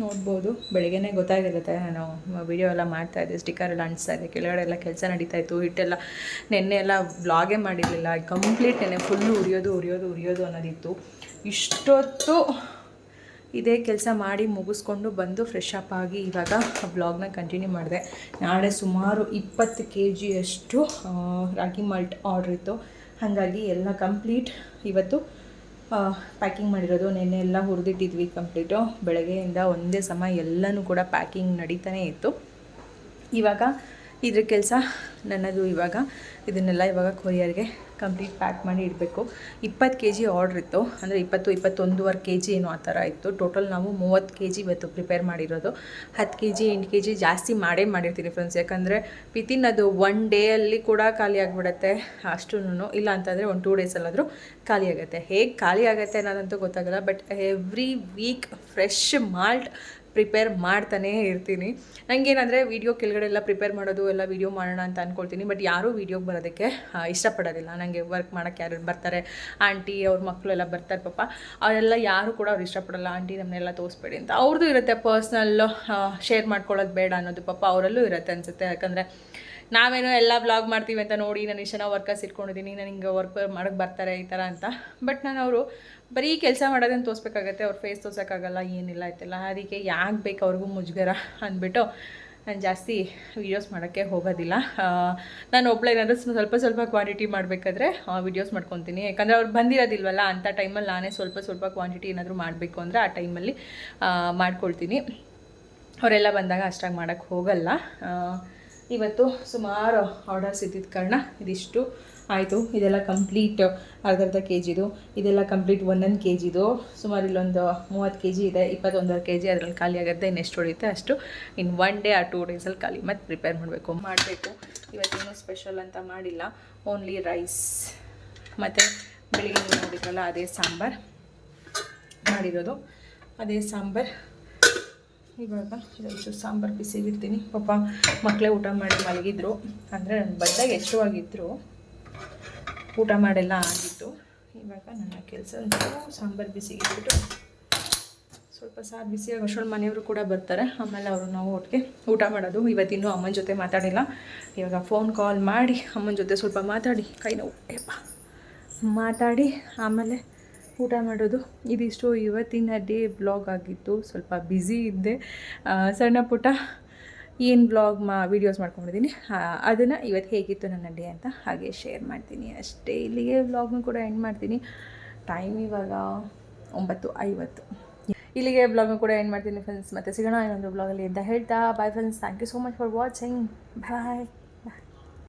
ನೋಡ್ಬೋದು. ಬೆಳಗ್ಗೆನೇ ಗೊತ್ತಾಗಿರುತ್ತೆ, ನಾನು ವಿಡಿಯೋ ಎಲ್ಲ ಮಾಡ್ತಾ ಇದ್ದೆ ಸ್ಟಿಕ್ಕರ್ ಎಲ್ಲ ಅಂಟಿಸ್ತಾ ಇದ್ದೆ, ಕೆಳಗಡೆ ಎಲ್ಲ ಕೆಲಸ ನಡೀತಾ ಇತ್ತು, ಹಿಟ್ಟೆಲ್ಲ ನೆನ್ನೆ ಎಲ್ಲ ವ್ಲಾಗೇ ಮಾಡಿರಲಿಲ್ಲ ಕಂಪ್ಲೀಟ್ ನೆನ್ನೆ ಫುಲ್ಲು ಉರಿಯೋದು ಉರಿಯೋದು ಉರಿಯೋದು ಅನ್ನೋದಿತ್ತು. ಇಷ್ಟೊತ್ತು ಇದೇ ಕೆಲಸ ಮಾಡಿ ಮುಗಿಸ್ಕೊಂಡು ಬಂದು ಫ್ರೆಶ್ ಅಪ್ ಆಗಿ ಇವಾಗ ಬ್ಲಾಗ್ನ ಕಂಟಿನ್ಯೂ ಮಾಡಿದೆ. ನಾಳೆ ಸುಮಾರು ಇಪ್ಪತ್ತು ಕೆ ಜಿಯಷ್ಟು ರಾಗಿ ಮಾಲ್ಟ್ ಆರ್ಡ್ರ್ ಇತ್ತು. ಹಾಗಾಗಿ ಎಲ್ಲ ಕಂಪ್ಲೀಟ್ ಇವತ್ತು ಪ್ಯಾಕಿಂಗ್ ಮಾಡಿರೋದು. ನೆನ್ನೆ ಎಲ್ಲ ಹುರಿದಿಟ್ಟಿದ್ವಿ ಕಂಪ್ಲೀಟು ಬೆಳಗ್ಗೆಯಿಂದ ಒಂದೇ ಸಮ ಎಲ್ಲನೂ ಕೂಡ ಪ್ಯಾಕಿಂಗ್ ನಡೀತಾನೆ ಇತ್ತು. ಇವಾಗ ಇದ್ರ ಕೆಲಸ ನನ್ನದು ಇವಾಗ. ಇದನ್ನೆಲ್ಲ ಇವಾಗ ಕೊರಿಯರ್ಗೆ ಕಂಪ್ಲೀಟ್ ಪ್ಯಾಕ್ ಮಾಡಿ ಇಡಬೇಕು. ಇಪ್ಪತ್ತು ಕೆ ಜಿ ಆರ್ಡ್ರ್ ಇತ್ತು. ಅಂದರೆ ಇಪ್ಪತ್ತು, ಇಪ್ಪತ್ತೊಂದುವರೆ ಕೆ ಜಿ ಏನೋ ಆ ಥರ ಇತ್ತು. ಟೋಟಲ್ ನಾವು ಮೂವತ್ತು ಕೆ ಜಿ ಇವತ್ತು ಪ್ರಿಪೇರ್ ಮಾಡಿರೋದು. ಹತ್ತು ಕೆ ಜಿ ಎಂಟು ಕೆ ಜಿ ಜಾಸ್ತಿ ಮಾಡೇ ಮಾಡಿರ್ತೀನಿ ಫ್ರೆಂಡ್ಸ್ ಯಾಕಂದರೆ ವಿತಿನ್ ಅದು ಒನ್ ಡೇಯಲ್ಲಿ ಕೂಡ ಖಾಲಿ ಆಗಿಬಿಡುತ್ತೆ ಅಷ್ಟೂ ಇಲ್ಲ ಅಂತಂದರೆ ಒಂದು ಟೂ ಡೇಸಲ್ಲಾದರೂ ಖಾಲಿ ಆಗುತ್ತೆ. ಹೇಗೆ ಖಾಲಿ ಆಗುತ್ತೆ ಅನ್ನೋದಂತೂ ಗೊತ್ತಾಗಲ್ಲ. But every week fresh malt prepare ಮಾಡ್ತಾನೇ ಇರ್ತೀನಿ. ನನಗೇನಂದರೆ ವೀಡಿಯೋ ಕೆಳಗಡೆ ಎಲ್ಲ ಪ್ರಿಪೇರ್ ಮಾಡೋದು, ಎಲ್ಲ ವೀಡಿಯೋ ಮಾಡೋಣ ಅಂತ ಅಂದ್ಕೊಳ್ತೀನಿ ಬಟ್ ಯಾರೂ ವೀಡಿಯೋಗೆ ಬರೋದಕ್ಕೆ ಇಷ್ಟಪಡೋದಿಲ್ಲ. ನನಗೆ ವರ್ಕ್ ಮಾಡೋಕ್ಕೆ ಯಾರು ಬರ್ತಾರೆ, ಆಂಟಿ ಅವ್ರ ಮಕ್ಕಳು ಎಲ್ಲ ಬರ್ತಾರೆ ಪಾಪ. ಅವರೆಲ್ಲ ಯಾರು ಕೂಡ ಅವ್ರು ಇಷ್ಟಪಡಲ್ಲ. ಆಂಟಿ ನಮ್ಮನ್ನೆಲ್ಲ ತೋರಿಸ್ಬೇಡಿ ಅಂತ. ಅವ್ರದ್ದು ಇರುತ್ತೆ ಪರ್ಸ್ನಲ್ಲು ಶೇರ್ ಮಾಡ್ಕೊಳ್ಳೋದು ಬೇಡ ಅನ್ನೋದು ಪಾಪ. ಅವರಲ್ಲೂ ಇರುತ್ತೆ ಅನಿಸುತ್ತೆ. ಯಾಕಂದರೆ ನಾವೇನೋ ಎಲ್ಲ ಬ್ಲಾಗ್ ಮಾಡ್ತೀವಿ ಅಂತ ನೋಡಿ, ನಾನು ಇಷ್ಟು ವರ್ಕರ್ಸ್ ಇಟ್ಕೊಂಡಿದ್ದೀನಿ ನಾನು ಹಿಂಗೆ ವರ್ಕ್ ಮಾಡೋಕ್ಕೆ ಬರ್ತಾರೆ ಈ ಥರ ಅಂತ. ಬಟ್ ನಾನು ಅವರು ಬರೀ ಕೆಲಸ ಮಾಡೋದೇನು ತೋರಿಸ್ಬೇಕಾಗತ್ತೆ, ಅವ್ರ ಫೇಸ್ ತೋರ್ಸೋಕ್ಕಾಗಲ್ಲ, ಏನಿಲ್ಲ, ಆಯ್ತಲ್ಲ. ಅದಕ್ಕೆ ಯಾಕೆ ಬೇಕು ಅವ್ರಿಗೂ ಮುಜುಗರ ಅಂದ್ಬಿಟ್ಟು ನಾನು ಜಾಸ್ತಿ ವೀಡಿಯೋಸ್ ಮಾಡೋಕ್ಕೆ ಹೋಗೋದಿಲ್ಲ. ನಾನು ನಾನು ಏನಾದರೂ ಸ್ವಲ್ಪ ಸ್ವಲ್ಪ ಕ್ವಾಂಟಿಟಿ ಮಾಡಬೇಕಾದ್ರೆ ವೀಡಿಯೋಸ್ ಮಾಡ್ಕೊತೀನಿ. ಯಾಕಂದರೆ ಅವ್ರು ಬಂದಿರೋದಿಲ್ವಲ್ಲ ಅಂಥ ಟೈಮಲ್ಲಿ ನಾನೇ ಸ್ವಲ್ಪ ಸ್ವಲ್ಪ ಕ್ವಾಂಟಿಟಿ ಏನಾದರೂ ಮಾಡಬೇಕು ಅಂದರೆ ಆ ಟೈಮಲ್ಲಿ ಮಾಡ್ಕೊಳ್ತೀನಿ. ಅವರೆಲ್ಲ ಬಂದಾಗ ಅಷ್ಟಾಗಿ ಮಾಡೋಕ್ಕೆ ಹೋಗಲ್ಲ. ಇವತ್ತು ಸುಮಾರು ಆರ್ಡರ್ಸ್ ಇದ್ದಿದ್ದ ಕಾರಣ ಇದಿಷ್ಟು. ಆಯಿತು. ಇದೆಲ್ಲ ಕಂಪ್ಲೀಟ್ ಅರ್ಧ ಅರ್ಧ ಕೆ ಜಿದು ಇದೆಲ್ಲ ಕಂಪ್ಲೀಟ್ ಒಂದೊಂದು ಕೆ ಜಿದು ಸುಮಾರು ಇಲ್ಲೊಂದು ಮೂವತ್ತು ಕೆ ಜಿ ಇದೆ ಇಪ್ಪತ್ತೊಂದರ ಕೆ ಜಿ ಅದರಲ್ಲಿ ಖಾಲಿ ಆಗುತ್ತೆ. ಇನ್ನೆಷ್ಟು ಉಳಿಯುತ್ತೆ ಅಷ್ಟು. ಇನ್ನು ಒನ್ ಡೇ ಆ ಟೂ ಡೇಸಲ್ಲಿ ಖಾಲಿ. ಮತ್ತು ಪ್ರಿಪೇರ್ ಮಾಡಬೇಕು. ಮಾಡಬೇಕು. ಇವತ್ತೇನು ಸ್ಪೆಷಲ್ ಅಂತ ಮಾಡಿಲ್ಲ. ಓನ್ಲಿ ರೈಸ್ ಮತ್ತು ಬೆಳಿಗ್ಗೆ ನೋಡಿದ್ರಲ್ಲ ಅದೇ ಸಾಂಬಾರು. ಮಾಡಿರೋದು. ಅದೇ ಸಾಂಬಾರು. ಇವಾಗ ಇದೊಂಚೂರು ಸಾಂಬಾರು ಬಿಸಿಗಿರ್ತೀನಿ ಪಾಪ ಮಕ್ಕಳೇ ಊಟ ಮಾಡಿ ಮಲಗಿದ್ರು. ಅಂದರೆ ನನ್ನ ಬಂದಾಗ ಎಷ್ಟುವಾಗಿದ್ದರು ಊಟ ಮಾಡೆಲ್ಲ ಆಗಿತ್ತು. ಇವಾಗ ನನ್ನ ಕೆಲಸ ಸಾಂಬಾರು ಸಾಂಬಾರು ಬಿಸಿಗಿಟ್ಬಿಟ್ಟು ಸ್ವಲ್ಪ ಸಾರು ಬಿಸಿ ಅಷ್ಟೊಂದು ಮನೆಯವರು ಕೂಡ ಬರ್ತಾರೆ. ಆಮೇಲೆ ಅವರು ನಾವು ಒಟ್ಟಿಗೆ ಊಟ ಮಾಡೋದು. ಇವತ್ತಿನ್ನೂ ಅಮ್ಮನ ಜೊತೆ ಮಾತಾಡಿಲ್ಲ. ಇವಾಗ ಫೋನ್ ಕಾಲ್ ಮಾಡಿ ಅಮ್ಮನ ಜೊತೆ ಸ್ವಲ್ಪ ಮಾತಾಡಿ, ಕೈ ನೋವು. ಮಾತಾಡಿ, ಆಮೇಲೆ ಊಟ ಮಾಡೋದು. ಇದಿಷ್ಟು ಇವತ್ತಿನ ಡೇ ಬ್ಲಾಗ್ ಆಗಿತ್ತು. ಸ್ವಲ್ಪ ಬ್ಯುಸಿ ಇದ್ದೆ. ಸಣ್ಣ ಪುಟ್ಟ ಏನು ಬ್ಲಾಗ್ ಮಾ ವೀಡಿಯೋಸ್ ಮಾಡ್ಕೊಂಡಿದ್ದೀನಿ ಅದನ್ನು ಇವತ್ತು ಹೇಗಿತ್ತು ನನ್ನ ಡೇ ಅಂತ ಹಾಗೆ ಶೇರ್ ಮಾಡ್ತೀನಿ. ಅಷ್ಟೇ, ಇಲ್ಲಿಗೆ ವ್ಲಾಗ್ನು ಕೂಡ ಎಂಡ್ ಮಾಡ್ತೀನಿ. ಟೈಮ್ ಇವಾಗ ಒಂಬತ್ತು ಐವತ್ತು. ಇಲ್ಲಿಗೆ ಬ್ಲಾಗ್ನು ಕೂಡ ಎಂಡ್ ಮಾಡ್ತೀನಿ ಫ್ರೆಂಡ್ಸ್ ಮತ್ತೆ ಸಿಗೋಣ ಇನ್ನೊಂದು ಬ್ಲಾಗಲ್ಲಿ ಅಂತ ಹೇಳ್ತಾ. Bye friends thank you so much for watching bye